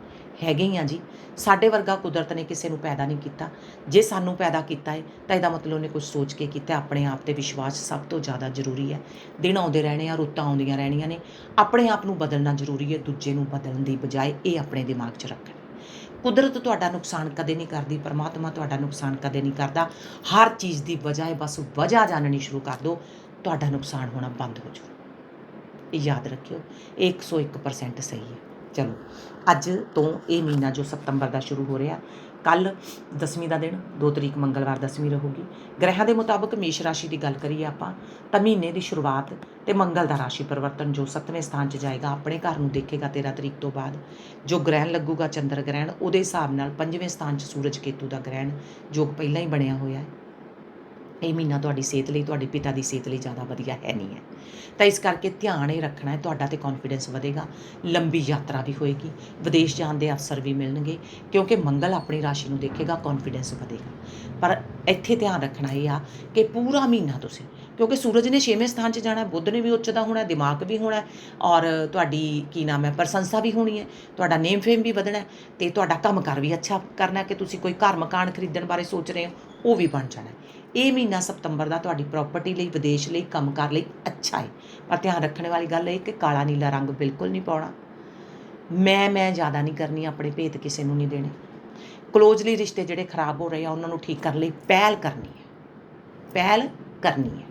ਹੈਗੇ ਹੀ ਹਾਂ ਜੀ। ਸਾਡੇ ਵਰਗਾ ਕੁਦਰਤ ਨੇ ਕਿਸੇ ਨੂੰ ਪੈਦਾ ਨਹੀਂ ਕੀਤਾ। ਜੇ ਸਾਨੂੰ ਪੈਦਾ ਕੀਤਾ ਹੈ ਤਾਂ ਇਹਦਾ ਮਤਲਬ ਉਹਨੇ ਕੁਝ ਸੋਚ ਕੇ ਕੀਤਾ ਆਪਣੇ ਆਪ ਤੇ ਵਿਸ਼ਵਾਸ ਸਭ ਤੋਂ ਜ਼ਿਆਦਾ ਜ਼ਰੂਰੀ ਹੈ। ਦਿਨ ਆਉਂਦੇ ਰਹਿਣੇ ਆ, ਰੁੱਤਾਂ ਆਉਂਦੀਆਂ ਰਹਿਣੀਆਂ ਨੇ। ਆਪਣੇ ਆਪ ਨੂੰ ਬਦਲਣਾ ਜ਼ਰੂਰੀ ਹੈ। ਦੂਜੇ ਨੂੰ ਬਦਲਣ ਦੀ ਬਜਾਏ ਇਹ ਆਪਣੇ ਦਿਮਾਗ 'ਚ ਰੱਖਣਾ ਕੁਦਰਤ ਤੁਹਾਡਾ ਨੁਕਸਾਨ ਕਦੇ ਨਹੀਂ ਕਰਦੀ, ਪਰਮਾਤਮਾ ਤੁਹਾਡਾ ਨੁਕਸਾਨ ਕਦੇ ਨਹੀਂ ਕਰਦਾ। ਹਰ ਚੀਜ਼ ਦੀ ਵਜ੍ਹਾ ਹੈ ਬਸ ਵਜ੍ਹਾ ਜਾਣਨੀ ਸ਼ੁਰੂ ਕਰ ਦਿਓ। ਤੁਹਾਡਾ ਨੁਕਸਾਨ ਹੋਣਾ ਬੰਦ ਹੋ ਜਾਊ। ਇਹ ਯਾਦ ਰੱਖਿਓ ਇਹ 101% ਸਹੀ ਹੈ। ਚਲੋ, ਅੱਜ ਤੋਂ ਇਹ ਮਹੀਨਾ ਜੋ ਸਤੰਬਰ ਦਾ ਸ਼ੁਰੂ ਹੋ ਰਿਹਾ ਕੱਲ ਦਸਵੀਂ ਦਾ ਦਿਨ 2 ਤਰੀਕ ਮੰਗਲਵਾਰ ਦਸਵੀਂ ਰਹੂਗੀ। ਗ੍ਰਹਿਾਂ ਦੇ ਮੁਤਾਬਕ ਮੇਸ਼ ਰਾਸ਼ੀ ਦੀ ਗੱਲ ਕਰੀਏ ਆਪਾਂ, ਤਾਂ ਮਹੀਨੇ ਦੀ ਸ਼ੁਰੂਆਤ ਤੇ ਮੰਗਲ ਦਾ ਰਾਸ਼ੀ ਪਰਿਵਰਤਨ ਜੋ 7ਵੇਂ ਸਥਾਨ 'ਚ ਜਾਏਗਾ, ਆਪਣੇ ਘਰ ਨੂੰ ਦੇਖੇਗਾ 13 ਤਰੀਕ ਤੋਂ ਬਾਅਦ। ਜੋ ਗ੍ਰਹਿਣ ਲੱਗੂਗਾ ਚੰਦਰ ਗ੍ਰਹਿਣ, ਉਹਦੇ ਹਿਸਾਬ ਨਾਲ 5ਵੇਂ ਸਥਾਨ 'ਚ ਸੂਰਜ ਕੇਤੂ ਦਾ ਗ੍ਰਹਿਣ, ਜੋ ਪਹਿਲਾਂ ਹੀ ਬਣਿਆ ਹੋਇਆ ਹੈ। ਇਹ ਮਹੀਨਾ ਤੁਹਾਡੀ ਸਿਹਤ ਲਈ, ਤੁਹਾਡੇ ਪਿਤਾ ਦੀ ਸਿਹਤ ਲਈ ਜ਼ਿਆਦਾ ਵਧੀਆ ਹੈ ਨਹੀਂ ਹੈ। ਤਾਂ ਇਸ ਕਰਕੇ ਧਿਆਨ ਇਹ ਰੱਖਣਾ ਹੈ, ਤੁਹਾਡਾ ਤੇ ਕੌਨਫੀਡੈਂਸ ਵਧੇਗਾ, ਲੰਬੀ ਯਾਤਰਾ ਵੀ ਹੋਏਗੀ, ਵਿਦੇਸ਼ ਜਾਣ ਦੇ ਅਵਸਰ ਵੀ ਮਿਲਣਗੇ, ਕਿਉਂਕਿ ਮੰਗਲ ਆਪਣੀ ਰਾਸ਼ੀ ਨੂੰ ਦੇਖੇਗਾ ਕੌਨਫੀਡੈਂਸ ਵਧੇਗਾ। ਪਰ ਇੱਥੇ ਧਿਆਨ ਰੱਖਣਾ ਇਹ ਆ ਕਿ ਪੂਰਾ ਮਹੀਨਾ ਤੁਸੀਂ, ਕਿਉਂਕਿ ਸੂਰਜ ਨੇ 6ਵੇਂ ਸਥਾਨ 'ਚ ਜਾਣਾ, ਬੁੱਧ ਨੇ ਵੀ ਉੱਚ ਦਾ ਹੋਣਾ, ਦਿਮਾਗ ਵੀ ਹੋਣਾ, ਔਰ ਤੁਹਾਡੀ ਕੀ ਨਾਮ ਹੈ, ਪ੍ਰਸ਼ੰਸਾ ਵੀ ਹੋਣੀ ਹੈ, ਤੁਹਾਡਾ ਨੇਮ ਫੇਮ ਵੀ ਵਧਣਾ ਹੈ, ਤੇ ਤੁਹਾਡਾ ਕੰਮਕਾਰ ਵੀ ਅੱਛਾ ਕਰਨਾ ਕਿ ਤੁਸੀਂ ਕੋਈ ਘਰ ਮਕਾਨ ਖਰੀਦਣ ਬਾਰੇ ਸੋਚ ਰਹੇ ਹੋ, ਉਹ ਵੀ ਬਣ ਜਾਣਾ ਇਹ ਮਹੀਨਾ ਸਤੰਬਰ ਦਾ ਤੁਹਾਡੀ ਪ੍ਰਾਪਰਟੀ ਲਈ, ਵਿਦੇਸ਼ ਲਈ, ਕੰਮਕਾਰ ਲਈ ਅੱਛਾ ਹੈ। ਪਰ ਧਿਆਨ ਰੱਖਣ ਵਾਲੀ ਗੱਲ ਇਹ ਕਿ ਕਾਲਾ ਨੀਲਾ ਰੰਗ ਬਿਲਕੁਲ ਨਹੀਂ ਪਾਉਣਾ। ਮੈਂ ਮੈਂ ਜ਼ਿਆਦਾ ਨਹੀਂ ਕਰਨੀ ਆਪਣੇ ਭੇਤ ਕਿਸੇ ਨੂੰ ਨਹੀਂ ਦੇਣੇ। ਕਲੋਜ਼ਲੀ ਰਿਸ਼ਤੇ ਜਿਹੜੇ ਖਰਾਬ ਹੋ ਰਹੇ ਆ, ਉਹਨਾਂ ਨੂੰ ਠੀਕ ਕਰਨ ਲਈ ਪਹਿਲ ਕਰਨੀ ਹੈ। ਪਹਿਲ ਕਰਨੀ ਹੈ।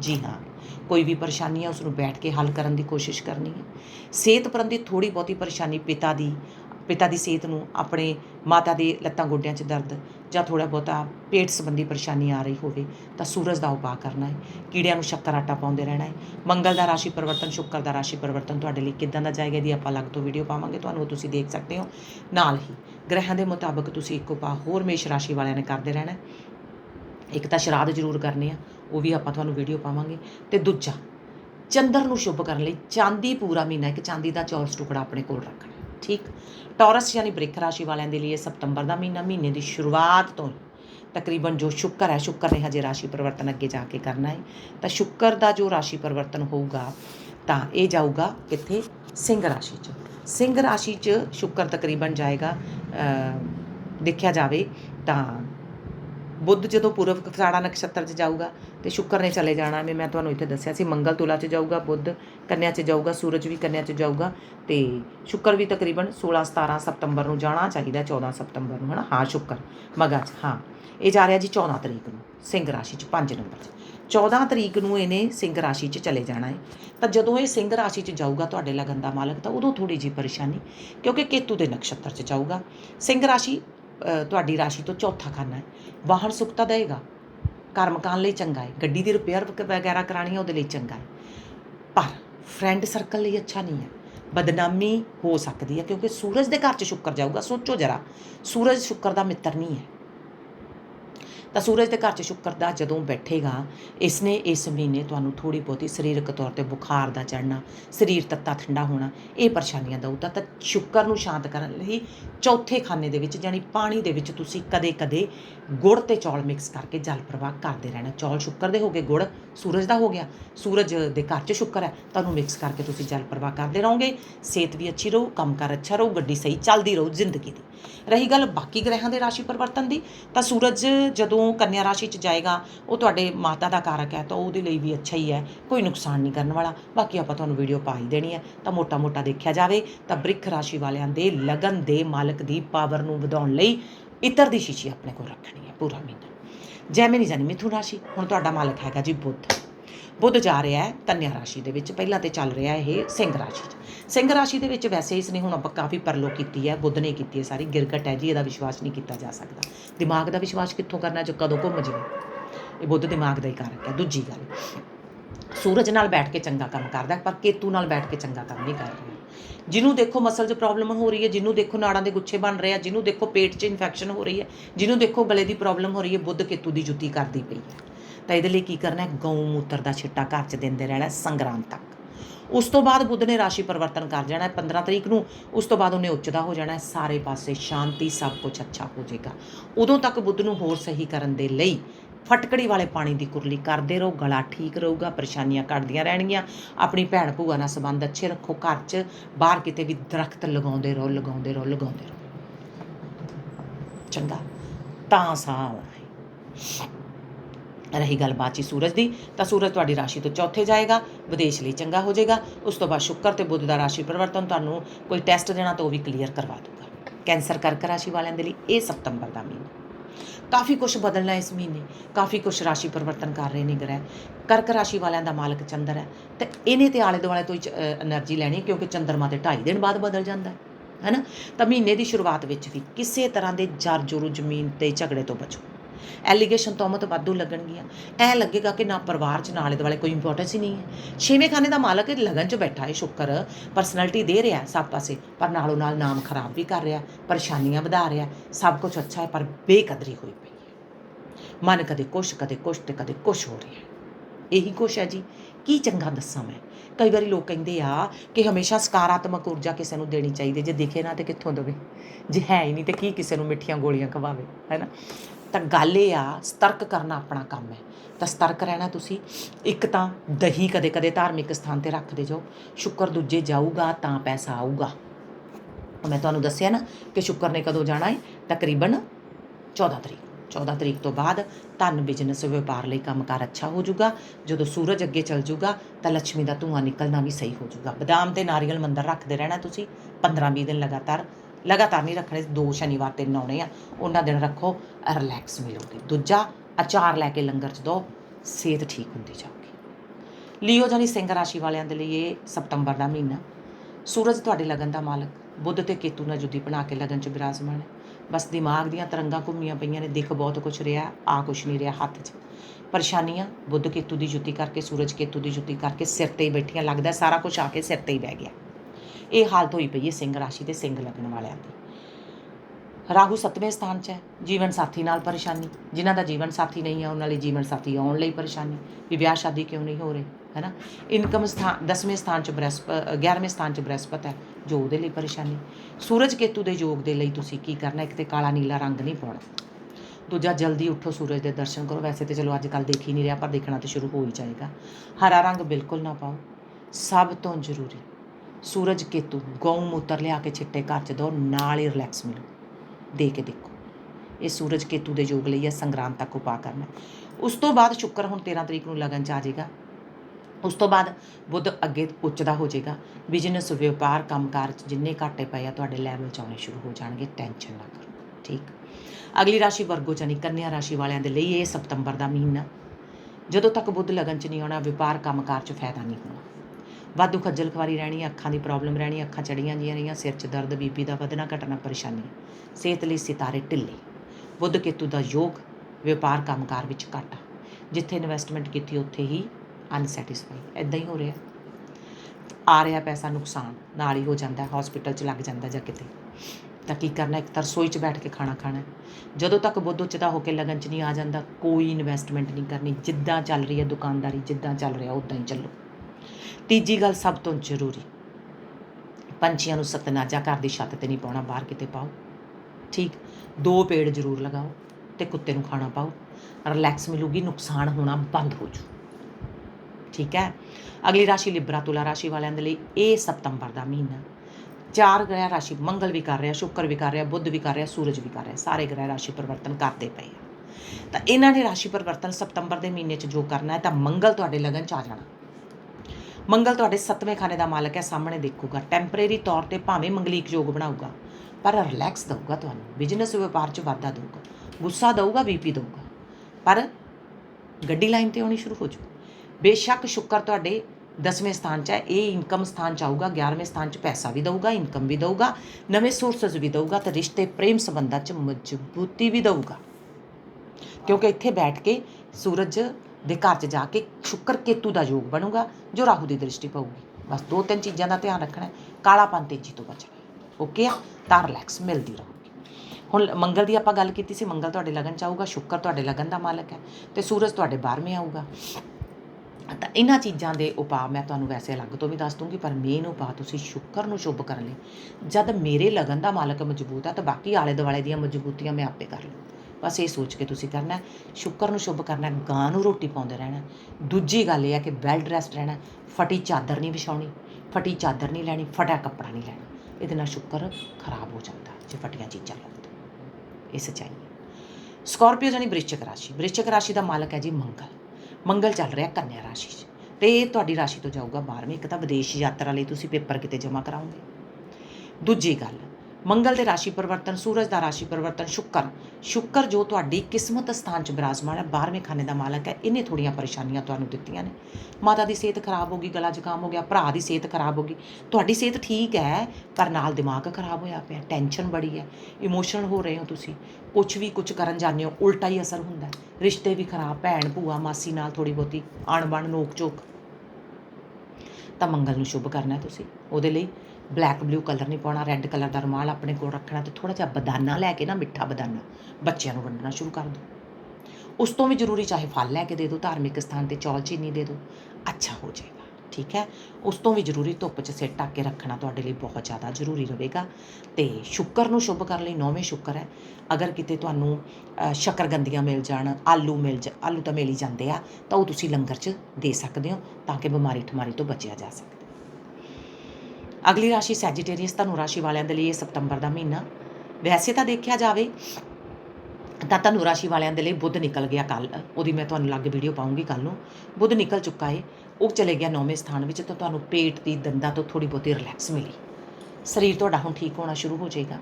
ਜੀ ਹਾਂ, ਕੋਈ ਵੀ ਪਰੇਸ਼ਾਨੀ ਹੈ ਉਸ ਨੂੰ ਬੈਠ ਕੇ ਹੱਲ ਕਰਨ ਦੀ ਕੋਸ਼ਿਸ਼ ਕਰਨੀ ਹੈ। ਸਿਹਤ ਪ੍ਰੰਦੀ ਥੋੜੀ ਬਹੁਤੀ ਪਰੇਸ਼ਾਨੀ ਪਿਤਾ ਦੀ ਪਿਤਾ ਦੀ ਸਿਹਤ ਨੂੰ ਆਪਣੇ ਮਾਤਾ ਦੇ ਲੱਤਾਂ ਗੋਡਿਆਂ 'ਚ ਦਰਦ ਜਾਂ ਥੋੜਾ ਬਹੁਤਾ ਪੇਟ ਸੰਬੰਧੀ ਪਰੇਸ਼ਾਨੀ ਆ ਰਹੀ ਹੋਵੇ ਤਾਂ ਸੂਰਜ ਦਾ ਉਪਾਅ ਕਰਨਾ ਹੈ। ਕੀੜਿਆਂ ਨੂੰ ਸ਼ੱਕਰ ਆਟਾ ਪਾਉਂਦੇ ਰਹਿਣਾ ਹੈ। ਮੰਗਲ ਦਾ ਰਾਸ਼ੀ ਪਰਿਵਰਤਨ, ਸ਼ੁੱਕਰ ਦਾ ਰਾਸ਼ੀ ਪਰਿਵਰਤਨ ਤੁਹਾਡੇ ਲਈ ਕਿੱਦਾਂ ਦਾ ਜਾਏਗਾ ਇਹਦੀ ਆਪਾਂ ਅਲੱਗ ਤੋਂ ਵੀਡੀਓ ਪਾਵਾਂਗੇ। ਤੁਹਾਨੂੰ ਉਹ ਤੁਸੀਂ ਦੇਖ ਸਕਦੇ ਹੋ। ਨਾਲ ਹੀ ਗ੍ਰਹਿਾਂ ਦੇ ਮੁਤਾਬਕ ਤੁਸੀਂ ਇੱਕ ਉਪਾਅ ਹੋਰ ਮੇਸ਼ ਰਾਸ਼ੀ ਵਾਲਿਆਂ ਨੇ ਕਰਦੇ ਰਹਿਣਾ ਇੱਕ ਤਾਂ ਸ਼ਰਾਧ ਜ਼ਰੂਰ ਕਰਨੇ ਆ, ਉਹ ਵੀ ਆਪਾਂ ਤੁਹਾਨੂੰ ਵੀਡੀਓ ਪਾਵਾਂਗੇ। ਤੇ ਦੂਜਾ, ਚੰਦਰ ਨੂੰ ਸ਼ੁਭ ਕਰਨ ਲਈ ਚਾਂਦੀ ਪੂਰਾ ਮਹੀਨਾ, ਇੱਕ ਚਾਂਦੀ ਦਾ ਚੌਰਸ ਟੁਕੜਾ ਆਪਣੇ ਕੋਲ ਰੱਖਣਾ ਠੀਕ? ਟੌਰਸ ਯਾਨੀ ਬ੍ਰਿਖ ਰਾਸ਼ੀ ਵਾਲਿਆਂ ਦੇ ਲਈ ਇਹ ਸਤੰਬਰ ਦਾ ਮਹੀਨਾ, ਮਹੀਨੇ ਦੀ ਸ਼ੁਰੂਆਤ ਤੋਂ ਹੀ। ਤਕਰੀਬਨ ਜੋ ਸ਼ੁੱਕਰ ਹੈ, ਸ਼ੁੱਕਰ ਨੇ ਹਜੇ ਰਾਸ਼ੀ ਪਰਿਵਰਤਨ ਅੱਗੇ ਜਾ ਕੇ ਕਰਨਾ ਹੈ। ਤਾਂ ਸ਼ੁੱਕਰ ਦਾ ਜੋ ਰਾਸ਼ੀ ਪਰਿਵਰਤਨ ਹੋਊਗਾ, ਤਾਂ ਇਹ ਜਾਊਗਾ ਕਿੱਥੇ ਸਿੰਘ ਰਾਸ਼ੀ 'ਚ। ਸਿੰਘ ਰਾਸ਼ੀ 'ਚ ਸ਼ੁੱਕਰ ਤਕਰੀਬਨ ਜਾਏਗਾ ਦੇਖਿਆ ਜਾਵੇ ਤਾਂ ਬੁੱਧ ਜਦੋਂ ਪੂਰਵ ਕਸਾੜਾ ਨਕਸ਼ਤਰ 'ਚ ਜਾਊਗਾ ਤੇ ਸ਼ੁੱਕਰ ਨੇ ਚਲੇ ਜਾਣਾ ਮੈਂ ਮੈਂ ਤੁਹਾਨੂੰ ਇੱਥੇ ਦੱਸਿਆ ਸੀ, ਮੰਗਲ ਤੁਲਾ 'ਚ ਜਾਊਗਾ ਬੁੱਧ, ਕੰਨਿਆ 'ਚ ਜਾਊਗਾ ਸੂਰਜ ਵੀ ਕੰਨਿਆ 'ਚ ਜਾਊਗਾ ਤੇ ਸ਼ੁੱਕਰ ਵੀ ਤਕਰੀਬਨ 16 17 ਸਤੰਬਰ ਨੂੰ ਜਾਣਾ ਚਾਹੀਦਾ 14 ਸਤੰਬਰ ਨੂੰ, ਹਨਾ? ਹਾਂ, ਸ਼ੁੱਕਰ ਮਗਾ 'ਚ, ਹਾਂ। ਇਹ ਜਾ ਰਿਹਾ ਜੀ 14 ਤਰੀਕ ਨੂੰ, ਸਿੰਘ ਰਾਸ਼ੀ 'ਚ 5 ਨੰਬਰ 'ਚ। 14 ਤਰੀਕ ਨੂੰ ਇਹਨੇ ਸਿੰਘ ਰਾਸ਼ੀ 'ਚ ਚਲੇ ਜਾਣਾ ਹੈ। ਤਾਂ ਜਦੋਂ ਇਹ ਸਿੰਘ ਰਾਸ਼ੀ 'ਚ ਜਾਊਗਾ ਤੁਹਾਡੇ ਲਗਨ ਦਾ ਮਾਲਕ, ਤਾਂ ਉਦੋਂ ਥੋੜੀ ਜੀ ਪਰੇਸ਼ਾਨੀ, ਕਿਉਂਕਿ ਕੇਤੂ ਦੇ ਨਕਸ਼ਤਰ 'ਚ ਜਾਊਗਾ। ਸਿੰਘ ਰਾਸ਼ੀ ਤੁਹਾਡੀ ਰਾਸ਼ੀ ਤੋਂ ਚੌਥਾ ਖਾਨਾ ਹੈ। ਵਾਹਨ ਸੁੱਖ ਤਾਂ ਦੇਗਾ ਘਰ ਮਕਾਨ ਲਈ ਚੰਗਾ ਹੈ। ਗੱਡੀ ਦੀ ਰਿਪੇਅਰ ਵਗੈਰਾ ਕਰਾਣੀ ਹੈ, ਉਹਦੇ ਲਈ ਚੰਗਾ ਹੈ। ਪਰ ਫਰੈਂਡ ਸਰਕਲ ਲਈ ਅੱਛਾ ਨਹੀਂ ਹੈ। ਬਦਨਾਮੀ ਹੋ ਸਕਦੀ ਹੈ, ਕਿਉਂਕਿ ਸੂਰਜ ਦੇ ਘਰ 'ਚ ਸ਼ੁੱਕਰ ਜਾਊਗਾ। ਸੋਚੋ ਜਰਾ। ਸੂਰਜ ਸ਼ੁੱਕਰ ਦਾ ਮਿੱਤਰ ਨਹੀਂ ਹੈ। ਤਾਂ ਸੂਰਜ ਦੇ ਘਰ 'ਚ ਸ਼ੁੱਕਰ ਦਾ ਜਦੋਂ ਬੈਠੇਗਾ, ਇਸਨੇ ਇਸ ਮਹੀਨੇ ਤੁਹਾਨੂੰ ਥੋੜੀ ਬਹੁਤੀ ਸਰੀਰਕ ਤੌਰ ਤੇ ਬੁਖਾਰ ਦਾ ਚੜਨਾ ਸਰੀਰ ਤੱਤਾ ਠੰਡਾ ਹੋਣਾ, ਇਹ ਪਰੇਸ਼ਾਨੀਆਂ ਦਊਗਾ ਤਾਂ ਸ਼ੁੱਕਰ ਨੂੰ ਸ਼ਾਂਤ ਕਰਨ ਲਈ ਚੌਥੇ ਖਾਨੇ ਦੇ ਵਿੱਚ ਯਾਨੀ ਪਾਣੀ ਦੇ ਵਿੱਚ ਤੁਸੀਂ ਕਦੇ-ਕਦੇ ਗੁੜ ਤੇ ਚੌਲ ਮਿਕਸ ਕਰਕੇ ਜਲ ਪ੍ਰਵਾਹ ਕਰਦੇ ਰਹਿਣਾ। ਚੌਲ ਸ਼ੁੱਕਰ ਦੇ ਹੋ ਗਏ, ਗੁੜ ਸੂਰਜ ਦਾ ਹੋ ਗਿਆ। ਸੂਰਜ ਦੇ ਘਰ 'ਚ ਸ਼ੁੱਕਰ ਹੈ, ਤੁਹਾਨੂੰ ਮਿਕਸ ਕਰਕੇ ਤੁਸੀਂ ਜਲ ਪ੍ਰਵਾਹ ਕਰਦੇ ਰਹੋਗੇ। ਸਿਹਤ ਵੀ ਅੱਛੀ ਰਹੂ ਕੰਮਕਾਰ ਅੱਛਾ ਰਹੂ, ਗੱਡੀ ਸਹੀ ਚੱਲਦੀ ਰਹੂ ਜ਼ਿੰਦਗੀ ਦੀ। ਰਹੀ ਗੱਲ ਬਾਕੀ ਗ੍ਰਹਿਆਂ ਦੇ ਰਾਸ਼ੀ ਪਰਿਵਰਤਨ ਦੀ, ਤਾਂ ਸੂਰਜ ਜਦੋਂ ਕੰਨਿਆ ਰਾਸ਼ੀ 'ਚ ਜਾਏਗਾ, ਉਹ ਤੁਹਾਡੇ ਮਾਤਾ ਦਾ ਕਾਰਕ ਹੈ, ਤਾਂ ਉਹਦੇ ਲਈ ਵੀ ਅੱਛਾ ਹੀ ਹੈ, ਕੋਈ ਨੁਕਸਾਨ ਨਹੀਂ ਕਰਨ ਵਾਲਾ। ਬਾਕੀ ਆਪਾਂ ਤੁਹਾਨੂੰ ਵੀਡੀਓ ਪਾ ਹੀ ਦੇਣੀ ਹੈ, ਤਾਂ ਮੋਟਾ-ਮੋਟਾ ਦੇਖਿਆ ਜਾਵੇ, ਤਾਂ ਬ੍ਰਿਖ ਰਾਸ਼ੀ ਵਾਲਿਆਂ ਦੇ ਲਗਨ ਦੇ ਮਾਲਕ ਦੀ ਪਾਵਰ ਨੂੰ ਵਧਾਉਣ ਲਈ ਇਤਰ ਦੀ ਸ਼ੀਸ਼ੀ ਆਪਣੇ ਕੋਲ ਰੱਖਣੀ ਹੈ, ਪੂਰਾ ਮਹੀਨਾ। ਜੈਮਨੀ ਜਾਨੀ ਮਿਥੁਨ ਰਾਸ਼ੀ, ਹੁਣ ਤੁਹਾਡਾ ਮਾਲਕ ਹੈਗਾ ਜੀ ਬੁੱਧ। ਬੁੱਧ ਜਾ ਰਿਹਾ ਹੈ ਕੰਨਿਆ ਰਾਸ਼ੀ ਦੇ ਵਿੱਚ। ਪਹਿਲਾਂ ਤੇ ਚੱਲ ਰਿਹਾ ਇਹ ਸਿੰਘ ਰਾਸ਼ੀ 'ਚ। ਸਿੰਘ ਰਾਸ਼ੀ ਦੇ ਵਿੱਚ ਵੈਸੇ ਇਸ ਨੇ ਹੁਣ ਆਪਾਂ ਕਾਫੀ ਪਰਲੋ ਕੀਤੀ ਹੈ, ਬੁੱਧ ਨੇ ਕੀਤੀ ਹੈ ਸਾਰੀ, ਗਿਰਗਟ ਹੈ ਜੀ, ਇਹਦਾ ਵਿਸ਼ਵਾਸ ਨਹੀਂ ਕੀਤਾ ਜਾ ਸਕਦਾ। ਦਿਮਾਗ ਦਾ ਵਿਸ਼ਵਾਸ ਕਿੱਥੋਂ ਕਰਨਾ ਜੋ ਕਦੋਂ ਘੁੰਮ ਜਾਵੇ? ਇਹ ਬੁੱਧ ਦਿਮਾਗ ਦਾ ਹੀ ਕਾਰਕ ਹੈ, ਦੂਜੀ ਗੱਲ, ਸੂਰਜ ਨਾਲ ਬੈਠ ਕੇ ਚੰਗਾ ਕੰਮ ਕਰਦਾ ਪਰ ਕੇਤੂ ਨਾਲ ਬੈਠ ਕੇ ਚੰਗਾ ਕੰਮ ਨਹੀਂ ਕਰ ਰਿਹਾ। ਜਿਹਨੂੰ ਦੇਖੋ ਮਸਲ 'ਚ ਪ੍ਰੋਬਲਮ ਹੋ ਰਹੀ ਹੈ, ਜਿਹਨੂੰ ਦੇਖੋ ਨਾੜਾਂ ਦੇ ਗੁੱਛੇ ਬਣ ਰਹੇ ਆ, ਜਿਹਨੂੰ ਦੇਖੋ ਪੇਟ 'ਚ ਇਨਫੈਕਸ਼ਨ ਹੋ ਰਹੀ ਹੈ, ਜਿਹਨੂੰ ਦੇਖੋ ਗਲੇ ਦੀ ਪ੍ਰੋਬਲਮ ਹੋ ਰਹੀ ਹੈ, ਬੁੱਧ ਕੇਤੂ ਦੀ ਜੁੱਤੀ ਕਰਦੀ ਪਈ ਹੈ। ਤਾਂ ਇਹਦੇ ਲਈ ਕੀ ਕਰਨਾ ਹੈ? ਗਊ ਮੂਤਰ ਦਾ ਛਿੱਟਾ ਘਰ 'ਚ ਦਿੰਦੇ ਰਹਿਣਾ ਹੈ ਸੰਗਰਾਮ ਤੱਕ। ਉਸ ਤੋਂ ਬਾਅਦ ਬੁੱਧ ਨੇ ਰਾਸ਼ੀ ਪਰਿਵਰਤਨ ਕਰ ਜਾਣਾ ਹੈ 15 ਤਰੀਕ ਨੂੰ। ਉਸ ਤੋਂ ਬਾਅਦ ਉਹਨੇ ਉੱਚਦਾ ਹੋ ਜਾਣਾ ਹੈ। ਸਾਰੇ ਪਾਸੇ ਸ਼ਾਂਤੀ, ਸਭ ਕੁਝ ਅੱਛਾ ਹੋ ਜਾਏਗਾ। ਉਦੋਂ ਤੱਕ ਬੁੱਧ ਨੂੰ ਹੋਰ ਸਹੀ ਕਰਨ ਦੇ ਲਈ ਫਟਕੜੀ ਵਾਲੇ ਪਾਣੀ ਦੀ ਕੁਰਲੀ ਕਰਦੇ ਰਹੋ, ਗਲਾ ਠੀਕ ਰਹੂਗਾ, ਪਰੇਸ਼ਾਨੀਆਂ ਕੱਟਦੀਆਂ ਰਹਿਣਗੀਆਂ। ਆਪਣੀ ਭੈਣ ਭੂਆ ਨਾਲ ਸੰਬੰਧ ਅੱਛੇ ਰੱਖੋ, ਘਰ 'ਚ ਬਾਹਰ ਕਿਤੇ ਵੀ ਦਰਖਤ ਲਗਾਉਂਦੇ ਰਹੋ ਲਗਾਉਂਦੇ ਰਹੋ ਲਗਾਉਂਦੇ ਰਹੋ। ਚੰਗਾ। ਤਾਂ ਸਾਹ ਆਉਣਾ ਰਹੀ ਗੱਲ ਬਾਚੀ ਸੂਰਜ ਦੀ, ਤਾਂ ਸੂਰਜ ਤੁਹਾਡੀ ਰਾਸ਼ੀ ਤੋਂ ਚੌਥੇ ਜਾਏਗਾ, ਵਿਦੇਸ਼ ਲਈ ਚੰਗਾ ਹੋ ਜਾਏਗਾ। ਉਸ ਤੋਂ ਬਾਅਦ ਸ਼ੁੱਕਰ ਤੇ ਬੁੱਧ ਦਾ ਰਾਸ਼ੀ ਪਰਿਵਰਤਨ ਤੁਹਾਨੂੰ ਕੋਈ ਟੈਸਟ ਦੇਣਾ ਤਾਂ ਉਹ ਵੀ ਕਲੀਅਰ ਕਰਵਾ ਦੂਗਾ ਕੈਂਸਰ ਕਰਕ ਰਾਸ਼ੀ ਵਾਲਿਆਂ ਦੇ ਲਈ ਇਹ ਸਤੰਬਰ ਦਾ ਮਹੀਨਾ। ਕਾਫੀ ਕੁਝ ਬਦਲਣਾ ਇਸ ਮਹੀਨੇ। ਕਾਫੀ ਕੁਝ ਰਾਸ਼ੀ ਪਰਿਵਰਤਨ ਕਰ ਰਹੇ ਨੇ ਗ੍ਰਹਿ ਕਰਕ ਰਾਸ਼ੀ ਵਾਲਿਆਂ ਦਾ ਮਾਲਕ ਚੰਦਰ ਹੈ। ਤੇ ਇਹਨੇ ਤੇ ਆਲੇ ਦੁਆਲੇ ਤੋਂ ਹੀ એનર્ਜੀ ਲੈਣੀ, ਕਿਉਂਕਿ ਚੰਦਰਮਾ ਦੇ 2.5 ਦਿਨ ਬਾਅਦ ਬਦਲ ਜਾਂਦਾ ਹੈ। ਹੈਨਾ? ਤਾਂ ਮਹੀਨੇ ਦੀ ਸ਼ੁਰੂਆਤ ਵਿੱਚ ਵੀ ਕਿਸੇ ਤਰ੍ਹਾਂ ਦੇ ਜਰ ਜੁਰੂ ਜ਼ਮੀਨ ਤੇ ਝਗੜੇ ਤੋਂ ਬਚੋ। ਐਲੀਗੇਸ਼ਨ ਤੋਂ ਤੋਮਤ ਵਾਧੂ ਲੱਗਣਗੀਆਂ। ਐ ਲੱਗੇਗਾ ਕਿ ਨਾ ਪਰਿਵਾਰ 'ਚ, ਨਾ ਆਲੇ ਦੁਆਲੇ ਕੋਈ ਇੰਪੋਰਟੈਂਸ ਹੀ ਨਹੀਂ ਹੈ। ਛੇਵੇਂ ਖਾਨੇ ਦਾ ਮਾਲਕ ਲਗਨ 'ਚ ਬੈਠਾ ਹੈ ਸ਼ੁੱਕਰ। ਪਰਸਨੈਲਿਟੀ ਦੇ ਰਿਹਾ ਸਭ ਪਾਸੇ, ਪਰ ਨਾਲੋਂ ਨਾਲ ਨਾਮ ਖਰਾਬ ਵੀ ਕਰ ਰਿਹਾ, ਪਰੇਸ਼ਾਨੀਆਂ ਵਧਾ ਰਿਹਾ, ਸਭ ਕੁਝ ਅੱਛਾ ਹੈ, ਪਰ ਬੇਕਦਰੀ ਹੋਈ ਪਈ ਹੈ। ਮਨ ਕਦੇ ਕੁਛ ਕਦੇ ਕੁਛ ਤੇ ਕਦੇ ਕੁਛ ਹੋ ਰਿਹਾ ਹੈ। ਇਹੀ ਕੁਛ ਹੈ ਜੀ। ਕੀ ਚੰਗਾ ਦੱਸਾਂ ਮੈਂ? ਕਈ ਵਾਰੀ ਲੋਕ ਕਹਿੰਦੇ ਆ ਕਿ ਹਮੇਸ਼ਾ ਸਕਾਰਾਤਮਕ ਊਰਜਾ ਕਿਸੇ ਨੂੰ ਦੇਣੀ ਚਾਹੀਦੀ ਜੇ ਦਿਖੇ ਨਾ ਤੇ ਕਿੱਥੋਂ ਦੇਵੇ? ਜੇ ਹੈ ਹੀ ਨਹੀਂ ਤੇ ਕੀ ਕਿਸੇ ਨੂੰ ਮਿੱਠੀਆਂ ਗੋਲੀਆਂ ਖਵਾਵੇ ਹੈਨਾ ਤਾਂ ਗੱਲ ਇਹ ਆ, ਸਤਰਕ ਕਰਨਾ ਆਪਣਾ ਕੰਮ ਹੈ। ਤਾਂ ਸਤਰਕ ਰਹਿਣਾ ਤੁਸੀਂ। ਇੱਕ ਤਾਂ ਦਹੀਂ ਕਦੇ ਕਦੇ ਧਾਰਮਿਕ ਸਥਾਨ ਤੇ ਰੱਖਦੇ ਜਾਓ। ਸ਼ੁੱਕਰ ਦੂਜੇ ਜਾਊਗਾ, ਤਾਂ ਪੈਸਾ ਆਊਗਾ। ਮੈਂ ਤੁਹਾਨੂੰ ਦੱਸਿਆ ਨਾ ਕਿ ਸ਼ੁੱਕਰ ਨੇ ਕਦੋਂ ਜਾਣਾ ਹੈ ਤਕਰੀਬਨ 14 ਤਰੀਕ। 14 ਤਰੀਕ ਤੋਂ ਬਾਅਦ ਧਨ ਬਿਜ਼ਨਸ ਵਪਾਰ ਲਈ ਕੰਮਕਾਰ ਅੱਛਾ ਹੋ ਜਾਊਗਾ। ਜਦੋਂ ਸੂਰਜ ਅੱਗੇ ਚੱਲ ਜਾਊਗਾ, ਤਾਂ ਲక్ష్ਮੀ ਦਾ ਧੂਆਂ ਨਿਕਲਣਾ ਵੀ ਸਹੀ ਹੋ ਜਾਊਗਾ। ਬਦਾਮ ਤੇ ਨਾਰੀਅਲ ਮੰਦਰ ਰੱਖਦੇ ਰਹਿਣਾ ਤੁਸੀਂ। 15-20 ਦਿਨ ਲਗਾਤਾਰ ਲਗਾਤਾਰ ਨਹੀਂ ਰੱਖਣੇ, ਦੋ ਸ਼ਨੀਵਾਰ ਤਿੰਨ ਆਉਣੇ ਆ, ਉਹਨਾਂ ਦਿਨ ਰੱਖੋ ਰਿਲੈਕਸ ਮਿਲੂਗੀ। ਦੂਜਾ, ਅਚਾਰ ਲੈ ਕੇ ਲੰਗਰ ਚ ਦੋ, ਸਿਹਤ ਠੀਕ ਹੁੰਦੀ ਜਾਊਗੀ। ਲਿਓ ਜਾਨੀ ਸਿੰਘ ਰਾਸ਼ੀ ਵਾਲਿਆਂ ਦੇ ਲਈ ਇਹ ਸਤੰਬਰ ਦਾ ਮਹੀਨਾ। ਸੂਰਜ ਤੁਹਾਡੇ ਲਗਨ ਦਾ ਮਾਲਕ, ਬੁੱਧ ਤੇ ਕੇਤੂ ਨਾਲ ਜੁਦੀ ਬਣਾ ਕੇ ਲਗਨ ਚ ਬਿਰਾਜਮਾਨ ਹੈ। ਬਸ ਦਿਮਾਗ ਦੀਆਂ ਤਰੰਗਾਂ ਘੁੰਮੀਆਂ ਪਈਆਂ ਨੇ, ਦਿਖ ਬਹੁਤ ਕੁਝ ਰਿਹਾ, ਆ ਕੁਝ ਨਹੀਂ ਰਿਹਾ ਹੱਥ 'ਚ। ਪਰੇਸ਼ਾਨੀਆਂ, ਬੁੱਧ ਕੇਤੂ ਦੀ ਜੁਤੀ ਕਰਕੇ, ਸੂਰਜ ਕੇਤੂ ਦੀ ਜੁਤੀ ਕਰਕੇ ਸਿਰ ਤੇ ਹੀ ਬੈਠੀਆਂ, ਲੱਗਦਾ ਸਾਰਾ ਕੁਝ ਆ ਕੇ ਸਿਰ ਤੇ ਹੀ ਬਹਿ ਗਿਆ। ਇਹ ਹਾਲਤ ਹੋਈ ਪਈ ਹੈ ਸਿੰਘ ਰਾਸ਼ੀ ਤੇ ਸਿੰਘ ਲੱਗਣ ਵਾਲਿਆਂ ਦੀ। ਰਾਹੂ ਸੱਤਵੇਂ ਸਥਾਨ 'ਚ ਹੈ। ਜੀਵਨ ਸਾਥੀ ਨਾਲ ਪਰੇਸ਼ਾਨੀ। ਜਿਨ੍ਹਾਂ ਦਾ ਜੀਵਨ ਸਾਥੀ ਨਹੀਂ ਹੈ, ਉਹਨਾਂ ਲਈ ਜੀਵਨ ਸਾਥੀ ਆਉਣ ਲਈ ਪਰੇਸ਼ਾਨੀ। ਵੀ ਵਿਆਹ ਸ਼ਾਦੀ ਕਿਉਂ ਨਹੀਂ ਹੋ ਰਹੀ? ਹੈ ਨਾ ਇਨਕਮ ਸਥਾਨ 10ਵੇਂ ਸਥਾਨ 'ਚ ਬ੍ਰਹਸਪ 11ਵੇਂ ਸਥਾਨ 'ਚ ਬ੍ਰਹਿਸਪਤ ਹੈ। ਜੋ ਉਹਦੇ ਲਈ ਪਰੇਸ਼ਾਨੀ। ਸੂਰਜ ਕੇਤੂ ਦੇ ਯੋਗ ਦੇ ਲਈ ਤੁਸੀਂ ਕੀ ਕਰਨਾ? ਇੱਕ ਤੇ ਕਾਲਾ ਨੀਲਾ ਰੰਗ ਨਹੀਂ ਪਾਉਣਾ। ਦੂਜਾ, ਜਲਦੀ ਉੱਠੋ ਸੂਰਜ ਦੇ ਦਰਸ਼ਨ ਕਰੋ। ਵੈਸੇ ਤੇ ਚਲੋ ਅੱਜ ਕੱਲ ਦੇਖ ਹੀ ਨਹੀਂ ਰਿਹਾ, ਪਰ ਦੇਖਣਾ ਤਾਂ ਸ਼ੁਰੂ ਹੋ ਹੀ ਜਾਏਗਾ। ਹਰਾ ਰੰਗ ਬਿਲਕੁਲ ਨਾ ਪਾਓ। ਸਭ ਤੋਂ ਜ਼ਰੂਰੀ ਸੂਰਜ ਕੇਤੂ ਗਊ ਮੂਤਰ ਲਿਆ ਕੇ ਛਿੱਟੇ ਘਰ ਚ ਦੋ, ਨਾਲ ਹੀ ਰਿਲੈਕਸ ਮਿਲੂ। ਦੇ ਕੇ ਦੇਖੋ। ਇਹ ਸੂਰਜ ਕੇਤੂ ਦੇ ਯੋਗ ਲਈ ਹੈ ਸੰਗਰਾਮ ਤੱਕ ਉਪਾਅ ਕਰਨਾ ਉਸ ਤੋਂ ਬਾਅਦ ਸ਼ੁੱਕਰ ਹੁਣ 13 ਤਰੀਕ ਨੂੰ ਲਗਨ ਚ ਆ ਜਾਏਗਾ। ਉਸ ਤੋਂ ਬਾਅਦ ਬੁੱਧ ਅੱਗੇ ਉੱਚਦਾ ਹੋ ਜਾਏਗਾ। ਬਿਜ਼ਨਸ, ਵਪਾਰ, ਕੰਮਕਾਰ ਚ ਜਿੰਨੇ ਘਾਟੇ ਪਏ ਆ, ਤੁਹਾਡੇ ਲੈਵਲ ਚ ਆਉਣੇ ਸ਼ੁਰੂ ਹੋ ਜਾਣਗੇ। ਟੈਨਸ਼ਨ ਨਾ ਕਰੋ, ਠੀਕ? ਅਗਲੀ ਰਾਸ਼ੀ ਵਰਗੋ ਜਾਨੀ ਕੰਨਿਆ ਰਾਸ਼ੀ ਵਾਲਿਆਂ ਦੇ ਲਈ ਇਹ ਸਤੰਬਰ ਦਾ ਮਹੀਨਾ। ਜਦੋਂ ਤੱਕ ਬੁੱਧ ਲਗਨ ਚ ਨਹੀਂ ਆਉਣਾ, ਵਪਾਰ, ਕੰਮਕਾਰ ਚ ਫਾਇਦਾ ਨਹੀਂ ਹੋਣਾ। ਵਾਧੂ ਖੱਜਲ ਖਵਾਰੀ ਰਹਿਣੀ, ਅੱਖਾਂ ਦੀ ਪ੍ਰੋਬਲਮ ਰਹਿਣੀ, ਅੱਖਾਂ ਚੜੀਆਂ ਜੀਆਂ ਰਹੀਆਂ, ਸਿਰ 'ਚ ਦਰਦ, ਬੀਪੀ ਦਾ ਵਧਣਾ ਘਟਣਾ ਪਰੇਸ਼ਾਨੀ, ਸਿਹਤ ਲਈ ਸਿਤਾਰੇ ਢਿੱਲੇ, ਬੁੱਧ ਕੇਤੂ ਦਾ ਯੋਗ, ਵਪਾਰ ਕੰਮਕਾਰ ਵਿੱਚ ਘਾਟਾ, ਜਿੱਥੇ ਇਨਵੈਸਟਮੈਂਟ ਕੀਤੀ ਉੱਥੇ ਹੀ ਅਨਸੈਟੀਸਫਾਈ ਐਦਾਂ ਹੀ ਹੋ ਰਿਹਾ। ਆ ਰਿਹਾ ਪੈਸਾ ਨੁਕਸਾਨ, ਨਾਲ ਹੀ ਹੋ ਜਾਂਦਾ ਹੈ ਹਸਪੀਟਲ 'ਚ ਲੱਗ ਜਾਂਦਾ ਜਾਂ ਕਿਤੇ। ਤਾਂ ਕੀ ਕਰਨਾ, ਇੱਕ ਤਾਂ ਰਸੋਈ 'ਚ ਬੈਠ ਕੇ ਖਾਣਾ ਖਾਣਾ ਜਦੋਂ ਤੱਕ ਬੁੱਧ ਉੱਚਦਾ ਹੋ ਕੇ ਲਗਨ 'ਚ ਨਹੀਂ ਆ ਜਾਂਦਾ, ਕੋਈ ਇਨਵੈਸਟਮੈਂਟ ਨਹੀਂ ਕਰਨੀ, ਜਿੱਦਾਂ ਚੱਲ ਰਹੀ ਹੈ, ਦੁਕਾਨਦਾਰੀ ਜਿੱਦਾਂ ਚੱਲ ਰਿਹਾ ਉਦਾਂ ਹੀ ਚੱਲੋ। ਤੀਜੀ ਗੱਲ ਸਭ ਤੋਂ ਜ਼ਰੂਰੀ। ਪੰਛੀਆਂ ਨੂੰ ਸਤਨਾਜਾ ਘਰ ਦੀ ਛੱਤ ਤੇ ਨਹੀਂ ਪਾਉਣਾ, ਬਾਹਰ ਕਿਤੇ ਪਾਓ। ਠੀਕ? ਦੋ ਪੇੜ ਜ਼ਰੂਰ ਲਗਾਓ ਤੇ ਕੁੱਤੇ ਨੂੰ ਖਾਣਾ ਪਾਓ। ਰਿਲੈਕਸ ਮਿਲੂਗੀ, ਨੁਕਸਾਨ ਹੋਣਾ ਬੰਦ ਹੋ ਜੂ। ਠੀਕ ਹੈ? ਅਗਲੀ ਰਾਸ਼ੀ ਲਿਬਰਾ ਤੁਲਾ ਰਾਸ਼ੀ ਵਾਲਿਆਂ ਦੇ ਲਈ ਇਹ ਸਤੰਬਰ ਦਾ ਮਹੀਨਾ। ਚਾਰ ਗ੍ਰਹਿ ਰਾਸ਼ੀ, ਮੰਗਲ ਵੀ ਕਰ ਰਿਹਾ, ਸ਼ੁੱਕਰ ਵੀ ਕਰ ਰਿਹਾ, ਬੁੱਧ ਵੀ ਕਰ ਰਿਹਾ, ਸੂਰਜ ਵੀ ਕਰ ਰਿਹਾ, ਸਾਰੇ ਗ੍ਰਹਿ ਰਾਸ਼ੀ ਪਰਿਵਰਤਨ ਕਰਦੇ ਪਏ ਆ। ਤਾਂ ਇਹਨਾਂ ਨੇ ਰਾਸ਼ੀ ਪਰਿਵਰਤਨ ਸਤੰਬਰ ਦੇ ਮਹੀਨੇ 'ਚ ਜੋ ਕਰਨਾ ਹੈ, ਤਾਂ ਮੰਗਲ ਤੁਹਾਡੇ ਲਗਨ 'ਚ ਆ ਜਾਣਾ। ਮੰਗਲ ਤੁਹਾਡੇ ਸੱਤਵੇਂ ਖਾਨੇ ਦਾ ਮਾਲਕ ਹੈ, ਸਾਹਮਣੇ ਦੇਖੂਗਾ। ਟੈਂਪਰੇਰੀ ਤੌਰ ਤੇ ਭਾਵੇਂ ਮੰਗਲੀਕ ਯੋਗ ਬਣਾਊਗਾ, ਪਰ ਰਿਲੈਕਸ ਦਊਗਾ ਤੁਹਾਨੂੰ। ਬਿਜ਼ਨਸ ਵਪਾਰ 'ਚ ਵਾਧਾ ਦਊਗਾ। ਗੁੱਸਾ ਦਊਗਾ ਬੀਪੀ ਦਊਗਾ। ਪਰ ਗੱਡੀ ਲਾਈਨ ਤੇ ਆਉਣੀ ਸ਼ੁਰੂ ਹੋ ਜੂ। ਬੇਸ਼ੱਕ ਸ਼ੁੱਕਰ ਤੁਹਾਡੇ 10ਵੇਂ ਸਥਾਨ 'ਚ ਹੈ, ਇਹ ਇਨਕਮ ਸਥਾਨ 'ਚ ਆਊਗਾ 11ਵੇਂ ਸਥਾਨ 'ਚ ਪੈਸਾ ਵੀ ਦਊਗਾ ਇਨਕਮ ਵੀ ਦਊਗਾ, ਨਵੇਂ ਸੋਰਸਸ ਵੀ ਦਊਗਾ, ਤੇ ਰਿਸ਼ਤੇ ਪ੍ਰੇਮ ਸੰਬੰਧਾਂ 'ਚ ਮਜ਼ਬੂਤੀ ਵੀ ਦਊਗਾ। ਕਿਉਂਕਿ ਇੱਥੇ ਬੈਠ ਕੇ ਸੂਰਜ ਦੇ ਘਰ 'ਚ ਜਾ ਕੇ ਸ਼ੁੱਕਰ ਕੇਤੂ ਦਾ ਯੋਗ ਬਣੂਗਾ, ਜੋ ਰਾਹੂ ਦੀ ਦ੍ਰਿਸ਼ਟੀ ਪਊਗੀ। ਬਸ ਦੋ ਤਿੰਨ ਚੀਜ਼ਾਂ ਦਾ ਧਿਆਨ ਰੱਖਣਾ ਹੈ। ਕਾਲਾਪਨ ਤੇਜ਼ੀ ਤੋਂ ਬਚਣਾ ਓਕੇ ਆ? ਤਾਂ ਰਿਲੈਕਸ ਮਿਲਦੀ ਰਹੂਗੀ ਹੁਣ ਮੰਗਲ ਦੀ ਆਪਾਂ ਗੱਲ ਕੀਤੀ ਸੀ, ਮੰਗਲ ਤੁਹਾਡੇ ਲਗਨ ਚ ਆਊਗਾ, ਸ਼ੁੱਕਰ ਤੁਹਾਡੇ ਲਗਨ ਦਾ ਮਾਲਕ ਹੈ ਤੇ ਸੂਰਜ ਤੁਹਾਡੇ 12ਵੇਂ ਆਊਗਾ। ਤਾਂ ਇਹਨਾਂ ਚੀਜ਼ਾਂ ਦੇ ਉਪਾਅ ਮੈਂ ਤੁਹਾਨੂੰ ਵੈਸੇ ਅਲੱਗ ਤੋਂ ਵੀ ਦੱਸ ਦੂੰਗੀ, ਪਰ ਮੇਨ ਉਪਾਅ ਤੁਸੀਂ ਸ਼ੁੱਕਰ ਨੂੰ ਸ਼ੁਭ ਕਰਨ ਲਈ, ਜਦ ਮੇਰੇ ਲਗਨ ਦਾ ਮਾਲਕ ਮਜ਼ਬੂਤ ਹੈ, ਤਾਂ ਬਾਕੀ ਆਲੇ ਦੁਆਲੇ ਦੀਆਂ ਮਜ਼ਬੂਤੀਆਂ ਮੈਂ ਆਪੇ ਕਰ ਲਵਾਂ ਬਸ ਇਹ ਸੋਚ ਕੇ ਤੁਸੀਂ ਕਰਨਾ ਹੈ। ਸ਼ੁੱਕਰ ਨੂੰ ਸ਼ੁਭ ਕਰਨਾ ਗਾਂ ਨੂੰ ਰੋਟੀ ਪਾਉਂਦੇ ਰਹਿਣਾ ਦੂਜੀ ਗੱਲ ਇਹ ਹੈ ਕਿ ਵੈਲ ਡਰੈਸਡ ਰਹਿਣਾ ਫਟੀ ਚਾਦਰ ਨਹੀਂ ਵਿਛਾਉਣੀ, ਫਟੀ ਚਾਦਰ ਨਹੀਂ ਲੈਣੀ, ਫਟਿਆ ਕੱਪੜਾ ਨਹੀਂ ਲੈਣਾ। ਇਹਦੇ ਨਾਲ ਸ਼ੁੱਕਰ ਖਰਾਬ ਹੋ ਜਾਂਦਾ ਜੇ ਫਟੀਆਂ ਚੀਜ਼ਾਂ ਲਓ ਇਹ ਸੱਚਾਈ ਹੈ। ਸਕਾਰਪੀਓ ਜਾਨੀ ਬ੍ਰਿਸ਼ਚਿਕ ਰਾਸ਼ੀ। ਬ੍ਰਿਸ਼ਚਿਕ ਰਾਸ਼ੀ ਦਾ ਮਾਲਕ ਹੈ ਜੀ ਮੰਗਲ। ਮੰਗਲ ਚੱਲ ਰਿਹਾ ਕੰਨਿਆ ਰਾਸ਼ੀ 'ਚ। ਤੇ ਇਹ ਤੁਹਾਡੀ ਰਾਸ਼ੀ ਤੋਂ ਜਾਊਗਾ 12ਵੀਂ ਇੱਕ ਤਾਂ ਵਿਦੇਸ਼ ਯਾਤਰਾ ਲਈ ਤੁਸੀਂ ਪੇਪਰ ਕਿਤੇ ਜਮ੍ਹਾਂ ਕਰਾਓਗੇ। ਦੂਜੀ ਗੱਲ ਮੰਗਲ ਦੇ ਰਾਸ਼ੀ ਪਰਿਵਰਤਨ, ਸੂਰਜ ਦਾ ਰਾਸ਼ੀ ਪਰਿਵਰਤਨ, ਸ਼ੁੱਕਰ। ਸ਼ੁੱਕਰ ਜੋ ਤੁਹਾਡੀ ਕਿਸਮਤ ਸਥਾਨ 'ਚ ਬਿਰਾਜਮਾਨ ਹੈ 12ਵੇਂ ਖਾਨੇ ਦਾ ਮਾਲਕ ਹੈ ਇਹਨੇ ਥੋੜੀਆਂ ਪਰੇਸ਼ਾਨੀਆਂ ਤੁਹਾਨੂੰ ਦਿੱਤੀਆਂ ਨੇ। ਮਾਤਾ ਦੀ ਸਿਹਤ ਖਰਾਬ ਹੋ ਗਈ, ਗਲਾ ਜ਼ੁਕਾਮ ਹੋ ਗਿਆ, ਭਰਾ ਦੀ ਸਿਹਤ ਖਰਾਬ ਹੋ ਗਈ। ਤੁਹਾਡੀ ਸਿਹਤ ਠੀਕ ਹੈ, ਪਰ ਨਾਲ ਦਿਮਾਗ ਖਰਾਬ ਹੋਇਆ ਪਿਆ, ਟੈਨਸ਼ਨ ਬੜੀ ਹੈ, ਇਮੋਸ਼ਨਲ ਹੋ ਰਹੇ ਹੋ ਤੁਸੀਂ ਕੁਝ ਵੀ ਕੁਝ ਕਰਨ ਜਾਂਦੇ ਹੋ, ਉਲਟਾ ਹੀ ਅਸਰ ਹੁੰਦਾ ਰਿਸ਼ਤੇ ਵੀ ਖਰਾਬ, ਭੈਣ, ਭੂਆ, ਮਾਸੀ ਨਾਲ ਥੋੜੀ ਬਹੁਤੀ ਅਣਬਣ ਨੋਕ ਝੋਕ ਤਾਂ ਮੰਗਲ ਨੂੰ ਸ਼ੁਭ ਕਰਨਾ ਤੁਸੀਂ, ਉਹਦੇ ਲਈ ਬਲੈਕ ਬਲੂ ਕਲਰ ਨਹੀਂ ਪਾਉਣਾ ਰੈੱਡ ਕਲਰ ਦਾ ਰੁਮਾਲ ਆਪਣੇ ਕੋਲ ਰੱਖਣਾ ਤੇ ਥੋੜਾ ਜਿਹਾ ਬਦਾਨਾ ਲੈ ਕੇ ਨਾ, ਮਿੱਠਾ ਬਦਾਨਾ ਬੱਚਿਆਂ ਨੂੰ ਵੰਡਣਾ ਸ਼ੁਰੂ ਕਰ ਦਿਓ ਉਸ ਤੋਂ ਵੀ ਜ਼ਰੂਰੀ ਚਾਹੇ ਫਲ ਲੈ ਕੇ ਦੇ ਦਿਓ ਧਾਰਮਿਕ ਸਥਾਨ ਤੇ ਚੌਲ ਚੀਨੀ ਦੇ ਦਿਓ ਅੱਛਾ ਹੋ ਜਾਏਗਾ, ਠੀਕ ਹੈ? ਉਸ ਤੋਂ ਵੀ ਜ਼ਰੂਰੀ ਧੁੱਪ 'ਚ ਸਿਰ ਢੱਕ ਕੇ ਰੱਖਣਾ ਤੁਹਾਡੇ ਲਈ ਬਹੁਤ ਜ਼ਿਆਦਾ ਜ਼ਰੂਰੀ ਰਹੇਗਾ ਤੇ ਸ਼ੁੱਕਰ ਨੂੰ ਸ਼ੁਭ ਕਰਨ ਲਈ ਨੌਵੇਂ ਸ਼ੁੱਕਰ ਹੈ, ਅਗਰ ਕਿਤੇ ਤੁਹਾਨੂੰ ਸ਼ਕਰਗੰਦੀਆਂ ਮਿਲ ਜਾਣ, ਆਲੂ ਮਿਲ ਜਾ, ਆਲੂ ਤਾਂ ਮਿਲ ਹੀ ਜਾਂਦੇ ਆ, ਤਾਂ ਉਹ ਤੁਸੀਂ ਲੰਗਰ 'ਚ ਦੇ ਸਕਦੇ ਹੋ ਤਾਂ ਕਿ ਬਿਮਾਰੀ ਠਮਾਰੀ ਤੋਂ ਬਚਿਆ ਜਾ ਸਕੇ। ਅਗਲੀ ਰਾਸ਼ੀ ਸੈਜੀਟੇਰੀਅਸ ਤੁਹਾਨੂੰ ਰਾਸ਼ੀ ਵਾਲਿਆਂ ਦੇ ਲਈ ਇਹ ਸਤੰਬਰ ਦਾ ਮਹੀਨਾ। ਵੈਸੇ ਤਾਂ ਦੇਖਿਆ ਜਾਵੇ ਤਾਂ ਧਨੂ ਰਾਸ਼ੀ ਵਾਲਿਆਂ ਦੇ ਲਈ ਬੁੱਧ ਨਿਕਲ ਗਿਆ ਕੱਲ ਉਹਦੀ ਮੈਂ ਤੁਹਾਨੂੰ ਅਲੱਗ ਵੀਡੀਓ ਪਾਉਂਗੀ ਕੱਲ ਨੂੰ। ਬੁੱਧ ਨਿਕਲ ਚੁੱਕਾ ਏ। ਉਹ ਚਲੇ ਗਿਆ ਨੌਵੇਂ ਸਥਾਨ ਵਿੱਚ ਤਾਂ ਤੁਹਾਨੂੰ ਪੇਟ ਦੀ ਦੰਦਾਂ ਤੋਂ ਥੋੜੀ ਬਹੁਤੀ ਰਿਲੈਕਸ ਮਿਲੀ। ਸਰੀਰ ਤੁਹਾਡਾ ਹੁਣ ਠੀਕ ਹੋਣਾ ਸ਼ੁਰੂ ਹੋ ਜਾਏਗਾ।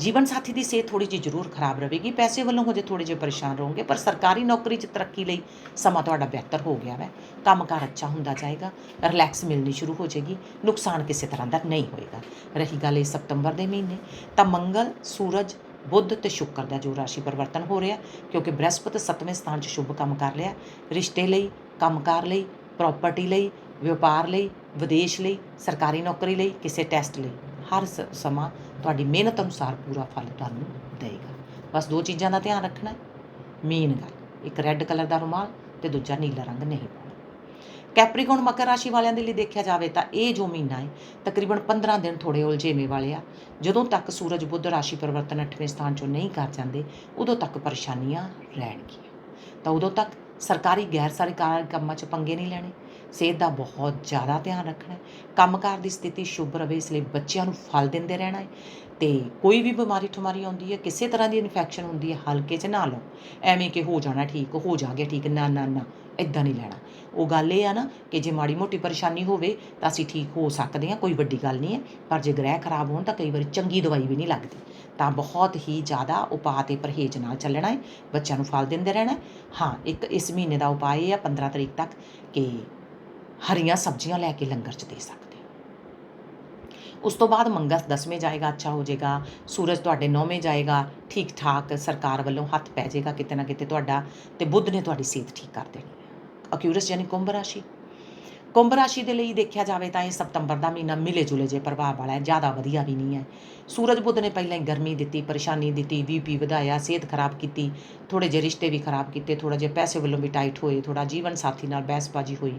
ਜੀਵਨ ਸਾਥੀ ਦੀ ਸਿਹਤ ਥੋੜੀ ਜਿਹੀ ਜ਼ਰੂਰ ਖਰਾਬ ਰਹੇਗੀ। ਪੈਸੇ ਵੱਲੋਂ ਹਜੇ ਜੇ ਥੋੜੇ ਜਿਹੇ ਪਰੇਸ਼ਾਨ ਰਹੋਗੇ, ਪਰ ਸਰਕਾਰੀ ਨੌਕਰੀ 'ਚ ਤਰੱਕੀ ਲਈ ਸਮਾਂ ਤੁਹਾਡਾ ਬਿਹਤਰ ਹੋ ਗਿਆ ਵੈ। ਕੰਮਕਾਰ ਅੱਛਾ ਹੁੰਦਾ ਜਾਏਗਾ, ਰਿਲੈਕਸ ਮਿਲਣੀ ਸ਼ੁਰੂ ਹੋ ਜਾਏਗੀ, ਨੁਕਸਾਨ ਕਿਸੇ ਤਰ੍ਹਾਂ ਦਾ ਨਹੀਂ ਹੋਏਗਾ। ਰਹੀ ਗੱਲ ਇਹ ਸਤੰਬਰ ਦੇ ਮਹੀਨੇ, ਤਾਂ ਮੰਗਲ, ਸੂਰਜ, ਬੁੱਧ ਤੇ ਸ਼ੁੱਕਰ ਦਾ ਜੋ ਰਾਸ਼ੀ ਪਰਿਵਰਤਨ ਹੋ ਰਿਹਾ, ਕਿਉਂਕਿ ਬ੍ਰਹਸਪਤ ਸੱਤਵੇਂ ਸਥਾਨ 'ਚ ਸ਼ੁਭ ਕੰਮ ਕਰ ਰਿਹਾ। ਰਿਸ਼ਤੇ ਲਈ, ਕੰਮਕਾਰ ਲਈ, ਪ੍ਰਾਪਰਟੀ ਲਈ, ਵਪਾਰ ਲਈ, ਵਿਦੇਸ਼ ਲਈ, ਸਰਕਾਰੀ ਨੌਕਰੀ ਲਈ, ਕਿਸੇ ਟੈਸਟ ਲਈ। ਹਰ ਸ- ਸਮਾਂ ਤੁਹਾਡੀ ਮਿਹਨਤ ਅਨੁਸਾਰ ਪੂਰਾ ਫਲ ਤੁਹਾਨੂੰ ਦੇਵੇਗਾ ਬਸ ਦੋ ਚੀਜ਼ਾਂ ਦਾ ਧਿਆਨ ਰੱਖਣਾ ਹੈ। ਮੇਨ ਗੱਲ, ਇੱਕ ਰੈੱਡ ਕਲਰ ਦਾ ਰੁਮਾਲ ਤੇ ਦੂਜਾ ਨੀਲਾ ਰੰਗ ਨਹੀਂ ਪਾਉਣਾ। ਕੈਪਰੀਕੌਨ ਮਕਰ ਰਾਸ਼ੀ ਵਾਲਿਆਂ ਦੇ ਲਈ ਦੇਖਿਆ ਜਾਵੇ ਤਾਂ ਇਹ ਜੋ ਮਹੀਨਾ ਹੈ, ਤਕਰੀਬਨ 15 ਦਿਨ ਥੋੜੇ ਉਲਝੇਵੇਂ ਵਾਲੇ ਆ। ਜਦੋਂ ਤੱਕ ਸੂਰਜ ਬੁੱਧ ਰਾਸ਼ੀ ਪਰਿਵਰਤਨ 8ਵੇਂ ਸਥਾਨ ਚੋਂ ਨਹੀਂ ਕਰ ਜਾਂਦੇ, ਉਦੋਂ ਤੱਕ ਪਰੇਸ਼ਾਨੀਆਂ ਰਹਿਣਗੀਆਂ। ਤਾਂ ਉਦੋਂ ਤੱਕ ਸਰਕਾਰੀ ਗੈਰ ਸਰਕਾਰੀ ਕੰਮਾਂ 'ਚ ਪੰਗੇ ਨਹੀਂ ਲੈਣੇ। ਸਿਹਤ ਦਾ ਬਹੁਤ ਜ਼ਿਆਦਾ ਧਿਆਨ ਰੱਖਣਾ ਹੈ। ਕੰਮਕਾਰ ਦੀ ਸਥਿਤੀ ਸ਼ੁਭ ਰਵੇ ਇਸ ਲਈ ਬੱਚਿਆਂ ਨੂੰ ਫਲ ਦਿੰਦੇ ਰਹਿਣਾ ਹੈ। ਤੇ ਕੋਈ ਵੀ ਬਿਮਾਰੀ ਠੁਮਾਰੀ ਆਉਂਦੀ ਹੈ, ਕਿਸੇ ਤਰ੍ਹਾਂ ਦੀ ਇਨਫੈਕਸ਼ਨ ਹੁੰਦੀ ਹੈ, ਹਲਕੇ 'ਚ ਨਾ ਲਓ। ਐਵੇਂ ਕਿ ਹੋ ਜਾਣਾ ਠੀਕ, ਹੋ ਜਾਗੇ ਠੀਕ, ਨਾ ਨਾ ਨਾ ਇਦਾਂ ਨਹੀਂ ਲੈਣਾ। ਉਹ ਗੱਲ ਇਹ ਆ ਨਾ ਕਿ ਜੇ ਮਾੜੀ ਮੋਟੀ ਪਰੇਸ਼ਾਨੀ ਹੋਵੇ ਤਾਂ ਅਸੀਂ ਠੀਕ ਹੋ ਸਕਦੇ ਹਾਂ, ਕੋਈ ਵੱਡੀ ਗੱਲ ਨਹੀਂ ਹੈ। ਪਰ ਜੇ ਗ੍ਰਹਿ ਖਰਾਬ ਹੋਣ ਤਾਂ ਕਈ ਵਾਰੀ ਚੰਗੀ ਦਵਾਈ ਵੀ ਨਹੀਂ ਲੱਗਦੀ। ਤਾਂ ਬਹੁਤ ਹੀ ਜ਼ਿਆਦਾ ਉਪਾਅ ਤੇ ਪਰਹੇਜ਼ ਨਾਲ ਚੱਲਣਾ ਹੈ। ਬੱਚਿਆਂ ਨੂੰ ਫਲ ਦਿੰਦੇ ਰਹਿਣਾ ਹਾਂ। ਇੱਕ ਇਸ ਮਹੀਨੇ ਦਾ ਉਪਾਅ ਇਹ ਆ 15 ਤਰੀਕ ਤੱਕ ਕਿ ਹਰੀਆਂ ਸਬਜ਼ੀਆਂ ਲੈ ਕੇ ਲੰਗਰ 'ਚ ਦੇ ਸਕਦੇ ਉਸ ਤੋਂ ਬਾਅਦ ਮੰਗਲ ਦਸਵੇਂ ਜਾਏਗਾ, ਅੱਛਾ ਹੋ ਜਾਏਗਾ, ਸੂਰਜ ਤੁਹਾਡੇ ਨੌਵੇਂ ਜਾਏਗਾ ਠੀਕ ਠਾਕ ਸਰਕਾਰ ਵੱਲੋਂ ਹੱਥ ਪੈ ਜਾਏਗਾ ਕਿਤੇ ਨਾ ਕਿਤੇ ਤੁਹਾਡਾ ਤੇ ਬੁੱਧ ਨੇ ਤੁਹਾਡੀ ਸਿਹਤ ਠੀਕ ਕਰ ਦੇਣੀ ਹੈ। ਅਕਿਊਰਸ ਯਾਨੀ ਕੁੰਭ ਰਾਸ਼ੀ। ਕੁੰਭ ਰਾਸ਼ੀ ਦੇ ਲਈ ਦੇਖਿਆ ਜਾਵੇ ਤਾਂ ਇਹ ਸਤੰਬਰ ਦਾ ਮਹੀਨਾ ਮਿਲੇ ਜੁਲੇ ਜੇ ਪ੍ਰਭਾਵ ਵਾਲਾ ਹੈ, ਜ਼ਿਆਦਾ ਵਧੀਆ ਵੀ ਨਹੀਂ ਹੈ। ਸੂਰਜ ਬੁੱਧ ਨੇ ਪਹਿਲਾਂ ਹੀ ਗਰਮੀ ਦਿੱਤੀ, ਪਰੇਸ਼ਾਨੀ ਦਿੱਤੀ ਬੀਪੀ ਵਧਾਇਆ, ਸਿਹਤ ਖਰਾਬ ਕੀਤੀ ਥੋੜੇ ਜਿਹੇ ਰਿਸ਼ਤੇ ਵੀ ਖਰਾਬ ਕੀਤੇ ਥੋੜਾ ਜਿਹਾ ਪੈਸੇ ਵੱਲੋਂ ਵੀ ਟਾਈਟ ਹੋਏ ਥੋੜਾ ਜੀਵਨ ਸਾਥੀ ਨਾਲ ਬਹਿਸਬਾਜ਼ੀ ਹੋਈ।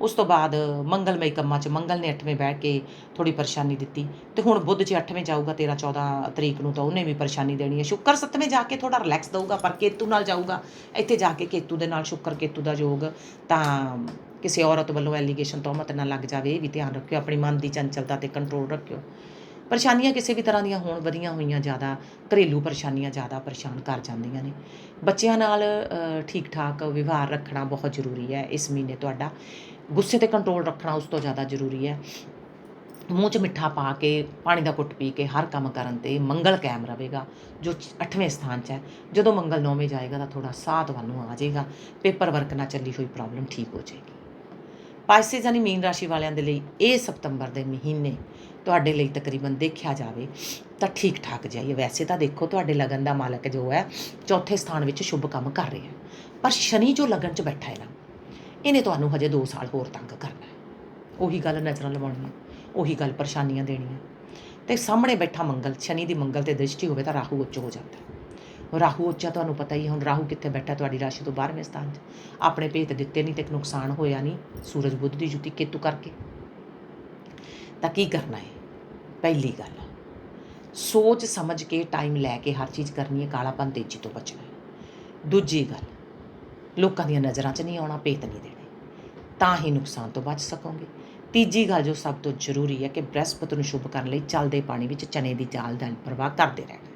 ਉਸ ਤੋਂ ਬਾਅਦ ਮੰਗਲਮਈ ਕੰਮਾਂ 'ਚ ਮੰਗਲ ਨੇ 8ਵੇਂ ਬੈਠ ਕੇ ਥੋੜੀ ਪਰੇਸ਼ਾਨੀ ਦਿੱਤੀ ਤੇ ਹੁਣ ਬੁੱਧ 'ਚ 8ਵੇਂ ਜਾਊਗਾ 13 14 ਤਰੀਕ ਨੂੰ ਤਾਂ ਉਹਨੇ ਵੀ ਪਰੇਸ਼ਾਨੀ ਦੇਣੀ ਹੈ। ਸ਼ੁੱਕਰ 7ਵੇਂ ਜਾ ਕੇ ਥੋੜਾ ਰਿਲੈਕਸ ਦਊਗਾ, ਪਰ ਕੇਤੂ ਨਾਲ ਜਾਊਗਾ। ਇੱਥੇ ਜਾ ਕੇ ਕੇਤੂ ਦੇ ਨਾਲ ਸ਼ੁੱਕਰ ਕੇਤੂ ਦਾ ਯੋਗ ਤਾਂ ਕਿਸੇ ਔਰਤ ਵੱਲੋਂ ਐਲੀਗੇਸ਼ਨ ਤੋਹਮਤ ਨਾ ਲੱਗ ਜਾਵੇ, ਇਹ ਵੀ ਧਿਆਨ ਰੱਖਿਓ, ਆਪਣੀ ਮਨ ਦੀ ਚੰਚਲਤਾ ਤੇ ਕੰਟਰੋਲ ਰੱਖਿਓ। ਪਰੇਸ਼ਾਨੀਆਂ ਕਿਸੇ ਵੀ ਤਰ੍ਹਾਂ ਦੀਆਂ ਹੋਣ, ਵਧੀਆਂ ਹੋਈਆਂ ਜ਼ਿਆਦਾ, ਘਰੇਲੂ ਪਰੇਸ਼ਾਨੀਆਂ ਜ਼ਿਆਦਾ ਪਰੇਸ਼ਾਨ ਕਰ ਜਾਂਦੀਆਂ ਨੇ। ਬੱਚਿਆਂ ਨਾਲ ਠੀਕ ਠਾਕ ਵਿਵਹਾਰ ਰੱਖਣਾ ਬਹੁਤ ਜ਼ਰੂਰੀ ਹੈ। ਇਸ ਮਹੀਨੇ ਤੁਹਾਡਾ ਗੁੱਸੇ ਤੇ ਕੰਟਰੋਲ ਰੱਖਣਾ ਉਸ ਤੋਂ ਜ਼ਿਆਦਾ ਜ਼ਰੂਰੀ ਹੈ। ਮੂੰਹ 'ਚ ਮਿੱਠਾ ਪਾ ਕੇ, ਪਾਣੀ ਦਾ ਘੁੱਟ ਪੀ ਕੇ, ਹਰ ਕੰਮ ਕਰਨ ਤੇ ਮੰਗਲ ਕਾਇਮ ਰਹੇਗਾ, ਜੋ 8ਵੇਂ ਸਥਾਨ 'ਚ ਹੈ। ਜਦੋਂ ਮੰਗਲ 9ਵੇਂ ਜਾਏਗਾ ਤਾਂ ਥੋੜਾ ਸਾਹ ਤੁਹਾਨੂੰ ਆ ਜਾਏਗਾ। ਪੇਪਰ ਵਰਕ ਨਾਲ ਚੱਲੀ ਹੋਈ ਪ੍ਰੋਬਲਮ ਠੀਕ ਹੋ ਜਾਏਗੀ। ਪਾਈਸਿਸ ਯਾਨੀ ਮੀਨ ਰਾਸ਼ੀ ਵਾਲਿਆਂ ਦੇ ਲਈ ਇਹ ਸਤੰਬਰ ਦੇ ਮਹੀਨੇ ਤੁਹਾਡੇ ਲਈ ਤਕਰੀਬਨ ਦੇਖਿਆ ਜਾਵੇ ਤਾਂ ਠੀਕ ਠਾਕ ਜਾਈਏ ਵੈਸੇ ਤਾਂ ਦੇਖੋ ਤੁਹਾਡੇ ਲਗਨ ਦਾ ਮਾਲਕ ਜੋ ਹੈ, ਚੌਥੇ ਸਥਾਨ ਵਿੱਚ ਸ਼ੁਭ ਕੰਮ ਕਰ ਰਿਹਾ ਪਰ ਸ਼ਨੀ ਜੋ ਲਗਨ 'ਚ ਬੈਠਾ ਹੈ ਨਾ, ਇਹਨੇ ਤੁਹਾਨੂੰ ਹਜੇ 2 ਸਾਲ ਹੋਰ ਤੰਗ ਕਰਨਾ ਉਹੀ ਗੱਲ ਨਜ਼ਰਾਂ ਲਵਾਉਣੀਆਂ, ਉਹੀ ਗੱਲ ਪਰੇਸ਼ਾਨੀਆਂ ਦੇਣੀਆਂ। ਤੇ ਸਾਹਮਣੇ ਬੈਠਾ ਮੰਗਲ, ਸ਼ਨੀ ਦੀ ਮੰਗਲ ਤੇ ਦ੍ਰਿਸ਼ਟੀ ਹੋਵੇ ਤਾਂ ਰਾਹੂ ਉੱਚ ਹੋ ਜਾਂਦਾ ਰਾਹੂ ਉੱਚਾ ਤੁਹਾਨੂੰ ਪਤਾ ਹੀ ਹੁਣ ਰਾਹੂ ਕਿੱਥੇ ਬੈਠਾ ਤੁਹਾਡੀ ਰਾਸ਼ੀ ਤੋਂ 12ਵੇਂ ਸਥਾਨ 'ਚ? ਆਪਣੇ ਭੇਤ ਦਿੱਤੇ ਨਹੀਂ ਤੇ ਇੱਕ ਨੁਕਸਾਨ ਹੋਇਆ ਨਹੀਂ, ਸੂਰਜ ਬੁੱਧ ਦੀ ਜੁਤੀ ਕੇਤੂ ਕਰਕੇ। ਤਾਂ ਕੀ ਕਰਨਾ ਹੈ? ਪਹਿਲੀ ਗੱਲ, ਸੋਚ ਸਮਝ ਕੇ ਟਾਈਮ ਲੈ ਕੇ ਹਰ ਚੀਜ਼ ਕਰਨੀ ਹੈ, ਕਾਲਾਪਨ ਤੇਜ਼ੀ ਤੋਂ ਬਚਣਾ ਹੈ। ਦੂਜੀ ਗੱਲ, ਲੋਕਾਂ ਦੀਆਂ ਨਜ਼ਰਾਂ 'ਚ ਨਹੀਂ ਆਉਣਾ, ਭੇਤ ਨਹੀਂ ਦੇਣੇ ਤਾਂ ਹੀ ਨੁਕਸਾਨ ਤੋਂ ਬਚ ਸਕੋਗੇ। ਤੀਜੀ ਗੱਲ ਜੋ ਸਭ ਤੋਂ ਜ਼ਰੂਰੀ ਹੈ ਕਿ ਬ੍ਰਹਸਪਤ ਨੂੰ ਸ਼ੁਭ ਕਰਨ ਲਈ ਚੱਲਦੇ ਪਾਣੀ ਵਿੱਚ ਚਨੇ ਦੀ ਚਾਲ ਦਾ ਪ੍ਰਵਾਹ ਕਰਦੇ ਰਹਿਣਾ।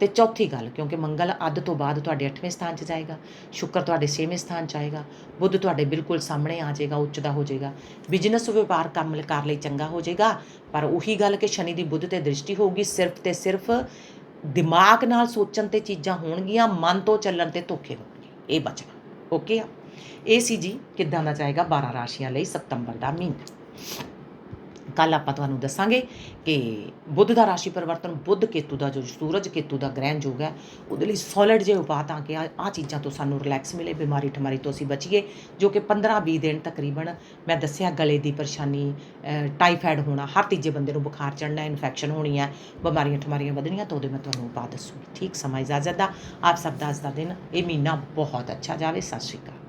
ਤੇ ਚੌਥੀ ਗੱਲ, ਕਿਉਂਕਿ ਮੰਗਲ ਅੱਧ ਤੋਂ ਬਾਅਦ ਤੁਹਾਡੇ 8ਵੇਂ ਸਥਾਨ 'ਚ ਜਾਏਗਾ, ਸ਼ੁੱਕਰ ਤੁਹਾਡੇ 6ਵੇਂ ਸਥਾਨ 'ਚ ਆਏਗਾ, ਬੁੱਧ ਤੁਹਾਡੇ ਬਿਲਕੁਲ ਸਾਹਮਣੇ ਆ ਜਾਏਗਾ ਉੱਚ ਦਾ ਹੋ ਜਾਏਗਾ, ਬਿਜ਼ਨਸ ਵਪਾਰ ਕੰਮ ਕਰ ਲਈ ਚੰਗਾ ਹੋ ਜਾਏਗਾ, ਪਰ ਉਹੀ ਗੱਲ ਕਿ ਸ਼ਨੀ ਦੀ ਬੁੱਧ ਤੇ ਦ੍ਰਿਸ਼ਟੀ ਹੋਊਗੀ, ਸਿਰਫ ਤੇ ਸਿਰਫ ਦਿਮਾਗ ਨਾਲ ਸੋਚਣ ਤੇ ਚੀਜ਼ਾਂ ਹੋਣਗੀਆਂ, ਮਨ ਤੋਂ ਚੱਲਣ ਤੇ ਧੋਖੇ ਹੋਣਗੇ, ਇਹ ਬਚਣਾ ਓਕੇ ਆ? ਇਹ ਸੀ ਜੀ ਕਿੱਦਾਂ ਦਾ ਜਾਏਗਾ 12 ਰਾਸ਼ੀਆਂ ਲਈ ਸਤੰਬਰ ਦਾ ਮਹੀਨਾ। ਕੱਲ ਆਪਾਂ ਤੁਹਾਨੂੰ ਦੱਸਾਂਗੇ ਕਿ ਬੁੱਧ ਦਾ ਰਾਸ਼ੀ ਪਰਿਵਰਤਨ ਬੁੱਧ ਕੇਤੂ ਦਾ ਜੋ ਸੂਰਜ ਕੇਤੂ ਦਾ ਗ੍ਰਹਿਣ ਯੋਗ ਹੈ ਉਹਦੇ ਲਈ ਸੋਲਿਡ ਜਿਹੇ ਉਪਾਅ ਤਾਂ ਕਿ ਆ ਚੀਜ਼ਾਂ ਤੋਂ ਸਾਨੂੰ ਰਿਲੈਕਸ ਮਿਲੇ ਬਿਮਾਰੀ ਠਮਾਰੀ ਤੋਂ ਅਸੀਂ ਬਚੀਏ ਜੋ ਕਿ 15-20 ਦਿਨ ਤਕਰੀਬਨ ਮੈਂ ਦੱਸਿਆ ਗਲੇ ਦੀ ਪਰੇਸ਼ਾਨੀ ਅਹ, ਟਾਈਫਾਇਡ ਹੋਣਾ ਹਰ ਤੀਜੇ ਬੰਦੇ ਨੂੰ ਬੁਖਾਰ ਚੜਨਾ ਇਨਫੈਕਸ਼ਨ ਹੋਣੀ ਹੈ ਬਿਮਾਰੀਆਂ ਠਮਾਰੀਆਂ ਵਧਣੀਆਂ ਤਾਂ ਉਹਦੇ ਮੈਂ ਤੁਹਾਨੂੰ ਉਪਾਅ ਦੱਸੂਗੀ। ਠੀਕ ਸਮਾਂ ਇਜਾਜ਼ਤ ਦਾ ਆਪ ਸਭ ਦਾ ਅੱਜ ਦਾ ਦਿਨ ਇਹ ਮਹੀਨਾ ਬਹੁਤ ਅੱਛਾ ਜਾਵੇ। ਸਤਿ ਸ਼੍ਰੀ ਅਕਾਲ।